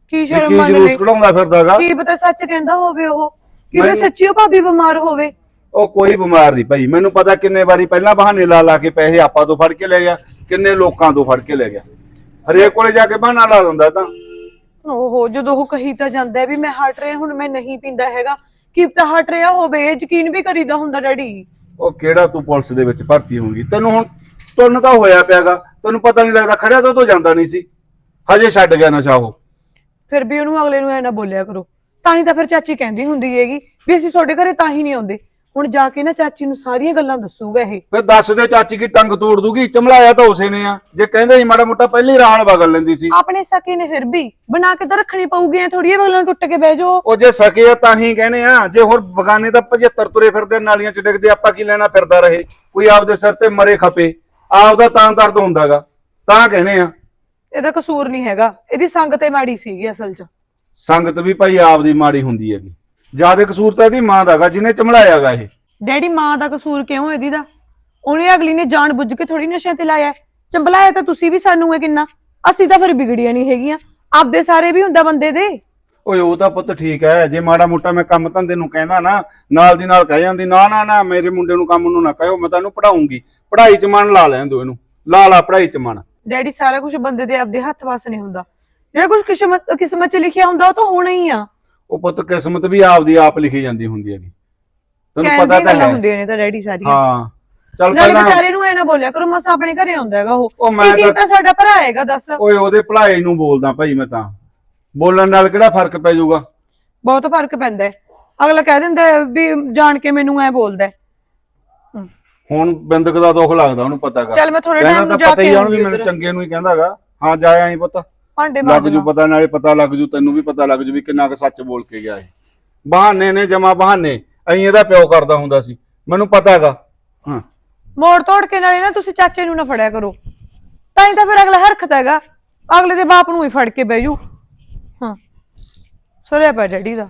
S7: ਕੀ ਸ਼ਰਮ
S6: ਕੀ
S7: ਮੰਨ
S6: ਜਲੂਸ
S7: ਲੈ?
S6: ਕਢਾਉਂਦਾ ਫਿਰਦਾਗਾ।
S7: ਕੀ ਪਤਾ ਸੱਚ ਕਹਿੰਦਾ ਹੋਵੇ ਉਹ। ਕਿਵੇਂ
S6: ਨਹੀਂ।
S7: ਸੱਚੀ ਉਹ ਭਾਬੀ ਬਿਮਾਰ ਹੋਵੇ।
S6: ਉਹ ਕੋਈ ਬਿਮਾਰ ਨਹੀਂ ਭਾਈ। ਮੈਨੂੰ ਪਤਾ ਕਿੰਨੇ ਵਾਰੀ ਪਹਿਲਾਂ ਬਹਾਨੇ ਲਾ ਲਾ ਕੇ ਪੈਸੇ ਆਪਾਂ ਤੋਂ ਫੜ ਕੇ ਲੈ ਗਿਆ ਕਿੰਨੇ ਲੋਕਾਂ ਤੋਂ ਫੜ ਕੇ ਲੈ ਗਿਆ। ਹਰੇਕ ਕੋਲੇ ਜਾ ਕੇ ਬਹਾਨਾ ਲਾ ਦਿੰਦਾ ਤਾਂ।
S7: ਓਹੋ ਜਦੋਂ ਉਹ ਕਹੀ ਤਾਂ ਜਾਂਦਾ ਹੈ ਵੀ ਮੈਂ ਹਟ ਰਿਹਾ ਹੁਣ ਮੈਂ ਨਹੀਂ ਪੀਂਦਾ ਹੈਗਾ। ਕੀ ਪਤਾ ਹਟ ਰਿਹਾ ਹੋਵੇ ਇਹ ਯਕੀਨ ਵੀ ਕਰੀਦਾ ਹੁੰਦਾ ਡੈਡੀ।
S6: ਉਹ ਕਿਹੜਾ ਤੂੰ ਪੁਲਿਸ ਦੇ ਵਿੱਚ ਭਰਤੀ ਹੋਊਗੀ? ਤੈਨੂੰ ਹੁਣ ਤੁਰਨ ਤਾਂ ਹੋਇਆ ਪਿਆਗਾ। ਤੈਨੂੰ ਪਤਾ ਨਹੀਂ ਲੱਗਦਾ ਖੜਿਆ ਤਾਂ ਤੂੰ ਜਾਂਦਾ ਨਹੀਂ ਸੀ। ਹਜੇ ਛੱਡ ਗਿਆ ਨਸ਼ਾ ਉਹ।
S7: ਫਿਰ ਵੀ ਉਹਨੂੰ ਅਗਲੇ ਨੂੰ ਐ ਨਾ ਬੋਲਿਆ ਕਰੋ। ਤਾਂ ਹੀ ਤਾਂ ਫਿਰ ਚਾਚੀ ਕਹਿੰਦੀ ਹੁੰਦੀ ਹੈਗੀ ਵੀ ਅਸੀਂ ਤੁਹਾਡੇ ਘਰੇ ਤਾਂ ਹੀ ਨਹੀਂ ਆਉਂਦੇ। ਹੁਣ ਜਾ ਕੇ ਨਾ ਚਾਚੀ ਨੂੰ ਸਾਰੀਆਂ ਗੱਲਾਂ ਦੱਸੂਗਾ ਇਹ।
S6: ਫਿਰ ਦੱਸ ਦੇ ਚਾਚੀ ਕੀ ਟੰਗ ਤੋੜ ਦੂਗੀ ਚਮਲਾਇਆ ਤਾਂ ਉਸੇ ਨੇ ਆ। ਜੇ ਕਹਿੰਦੇ ਸੀ ਮਾੜਾ ਮੋਟਾ ਪਹਿਲੀ ਰਾਣ ਵਗਲ ਲੈਂਦੀ ਸੀ।
S7: ਆਪਣੇ ਸਕੇ ਨੇ ਫਿਰ ਵੀ ਬਣਾ ਕੇ ਤਾਂ ਰੱਖਣੀ ਪਊਗੀ ਐ ਥੋੜੀ ਗੱਲਾਂ ਟੁੱਟ ਕੇ ਬਹਿ ਜਾਓ।
S6: ਉਹ ਜੇ ਸਕੇ ਆ ਤਾਂ ਹੀ ਕਹਿੰਦੇ ਆ ਜੇ ਹੋਰ ਬਗਾਨੇ ਦਾ 75 ਤੁਰੇ ਫਿਰਦੇ ਨਾਲੀਆਂ ਚ ਡਿੱਗਦੇ ਆਪਾਂ ਕੀ ਲੈਣਾ ਫਿਰਦਾ ਰਹੇ? ਕੋਈ ਆਪਦੇ ਸਿਰ ਤੇ ਮਰੇ ਖਪੇ ਆਪਦਾ ਤਾਂ ਦਰਦ ਹੁੰਦਾਗਾ। ਤਾਂ ਕਹਿੰਦੇ ਆ।
S7: ਇਹਦਾ ਕਸੂਰ ਨਹੀਂ ਹੈਗਾ ਇਹਦੀ ਸੰਗ ਤੇ ਮਾੜੀ ਸੀਗੀ ਅਸਲ 'ਚ।
S6: ਸੰਗਤ ਵੀ ਭਾਈ ਆਪਦੀ ਮਾੜੀ ਹੁੰਦੀ ਹੈਗੀ। ਜਿਆਦੇ ਕਸੂਰ ਤਾਂ ਇਹਦੀ ਮਾਂ ਦਾਗਾ ਜਿਹਨੇ ਚਮਲਾਇਆਗਾ ਇਹ।
S7: ਡੈਡੀ ਮਾਂ ਦਾ ਕਸੂਰ ਕਿਉਂ ਇਹਦੀ ਦਾ? ਉਹਨੇ ਅਗਲੀ ਨੇ ਜਾਣ ਬੁੱਝ ਕੇ ਥੋੜੀ ਨਸ਼ਿਆਂ ਤੇ ਲਾਇਆ। ਹੈ। ਚੰਬਲਾਇਆ ਤਾਂ ਤੁਸੀਂ ਵੀ ਸਾਨੂੰ ਹੈ ਕਿੰਨਾ? ਅਸੀਂ ਤਾਂ ਫਿਰ ਵਿਗੜੀਆਂ ਨਹੀਂ ਹੈਗੀਆਂ। ਆਪਦੇ ਸਾਰੇ ਵੀ ਹੁੰਦਾ ਬੰਦੇ ਦੇ।
S6: ਓਏ ਉਹ ਤਾਂ ਪੁੱਤ ਠੀਕ ਹੈ ਜੇ ਮਾੜਾ ਮੋਟਾ ਮੈਂ ਕੰਮ ਧੰਦੇ ਨੂੰ ਕਹਿੰਦਾ ਨਾ ਨਾਲ ਦੀ ਨਾਲ ਕਹਿ ਜਾਂਦੀ ਨਾ ਨਾ ਨਾ ਮੇਰੇ ਮੁੰਡੇ ਨੂੰ ਕੰਮ ਨੂੰ ਨਾ ਕਹਿਓ ਮੈਂ ਤੈਨੂੰ ਪੜਾਉਂਗੀ। ਪੜ੍ਹਾਈ 'ਚ ਮਨ ਲਾ ਲੈਣ ਦੋ ਇਹਨੂੰ। ਲਾ ਲਾ ਪੜ੍ਹਾਈ 'ਚ ਮਨ।
S7: ਡੈਡੀ ਸਾਰਾ ਕੁਝ ਬੰਦੇ ਦੇ ਆਪਦੇ ਹੱਥ ਵਾਸ ਨਹੀਂ ਹੁੰਦਾ। ਜਿਹੜਾ ਕੁਝ ਕਿਸਮਤ ਕਿਸਮਤ 'ਚ ਲਿਖਿਆ ਹੁੰਦਾ ਉਹ ਤਾਂ ਹੋਣਾ ਹੀ ਆ।
S6: ਉਹ ਪੁੱਤ ਕਿਸਮਤ ਵੀ ਆਪਦੀ ਆਪ ਲਿਖੀ ਜਾਂਦੀ ਹੁੰਦੀ ਹੈਗੀ। ਤੈਨੂੰ ਪਤਾ ਤਾਂ ਹੈ।
S7: ਹੁੰਦੀਆਂ ਨੇ ਤਾਂ ਡੈਡੀ ਸਾਰੀਆਂ।
S6: ਹਾਂ ਚੱਲ
S7: ਨਾਲੇ
S6: ਪਹਿਲਾਂ
S7: ਵਿਚਾਰੇ ਨੂੰ ਐ ਨਾ ਬੋਲਿਆ ਕਰੋ ਮਸਾ ਆਪਣੇ ਘਰੇ ਆਉਂਦਾ ਹੈਗਾ ਉਹ।
S6: ਉਹ ਮੈਂ
S7: ਕੀ
S6: ਤਾਂ-
S7: ਸਾਡਾ ਭਰਾ ਹੈਗਾ ਦੱਸ।
S6: ਓਏ ਉਹਦੇ ਭਲਾਈ ਨੂੰ ਬੋਲਦਾ ਭਾਈ ਮੈਂ ਤਾਂ। ਬੋਲਣ ਨਾਲ ਕਿਹੜਾ ਫ਼ਰਕ ਪੈ ਜਾਊਗਾ?
S7: ਬਹੁਤ ਫ਼ਰਕ ਪੈਂਦਾ ਹੈ। ਅਗਲਾ ਕਹਿ ਦਿੰਦਾ ਹੈ ਵੀ ਜਾਣ ਕੇ ਮੈਨੂੰ ਐ ਬੋਲਦਾ ਹੈ।
S6: ਹੁਣ ਬਿੰਦਕ ਦਾ ਦੁੱਖ ਲੱਗਦਾ ਉਹਨੂੰ ਪਤਾਗਾ
S7: ਚੱਲ ਮੈਂ ਥੋੜੇ ਟਾਈਮ ਨੂੰ ਜਾ
S6: ਪਤਾ ਹੀ
S7: ਕੇ
S6: ਆ ਉਹਨੂੰ ਵੀ
S7: ਆਉਂਗੀ
S6: ਮੈਨੂੰ ਚੰਗੇ ਨੂੰ ਹੀ ਕਹਿੰਦਾਗਾ ਹਾਂ ਜਾ ਆਈ ਪੁੱਤ।
S7: ਭਾਂਡੇ
S6: ਲੱਗ ਜੂ ਪਤਾ ਨਾਲੇ ਪਤਾ ਲੱਗ ਜੂ ਤੈਨੂੰ ਵੀ ਪਤਾ ਲੱਗ ਜੂ ਵੀ ਕਿੰਨਾ ਕੁ ਸੱਚ ਬੋਲ ਕੇ ਗਿਆ ਇਹ। ਬਹਾਨੇ ਨੇ ਜਮਾ ਬਹਾਨੇ। ਐਂ ਇਹਦਾ ਪਿਓ ਕਰਦਾ ਹੁੰਦਾ ਸੀ। ਮੈਨੂੰ ਪਤਾ ਹੈਗਾ। ਹਾਂ।
S7: ਮੋੜ ਤੋੜ ਕੇ ਨਾਲੇ ਨਾ ਤੁਸੀਂ ਚਾਚੇ ਨੂੰ ਨਾ ਫੜਿਆ ਕਰੋ। ਤਾਂ ਹੀ ਤਾਂ ਫਿਰ ਅਗਲਾ ਹਰਖਤ ਹੈਗਾ। ਅਗਲੇ ਦੇ ਬਾਪ ਨੂੰ ਹੀ ਫੜ ਕੇ ਬਹਿ ਜੂ। ਹਾਂ। ਸੋਰਿਆ ਪਿਆ ਡੈਡੀ ਦਾ।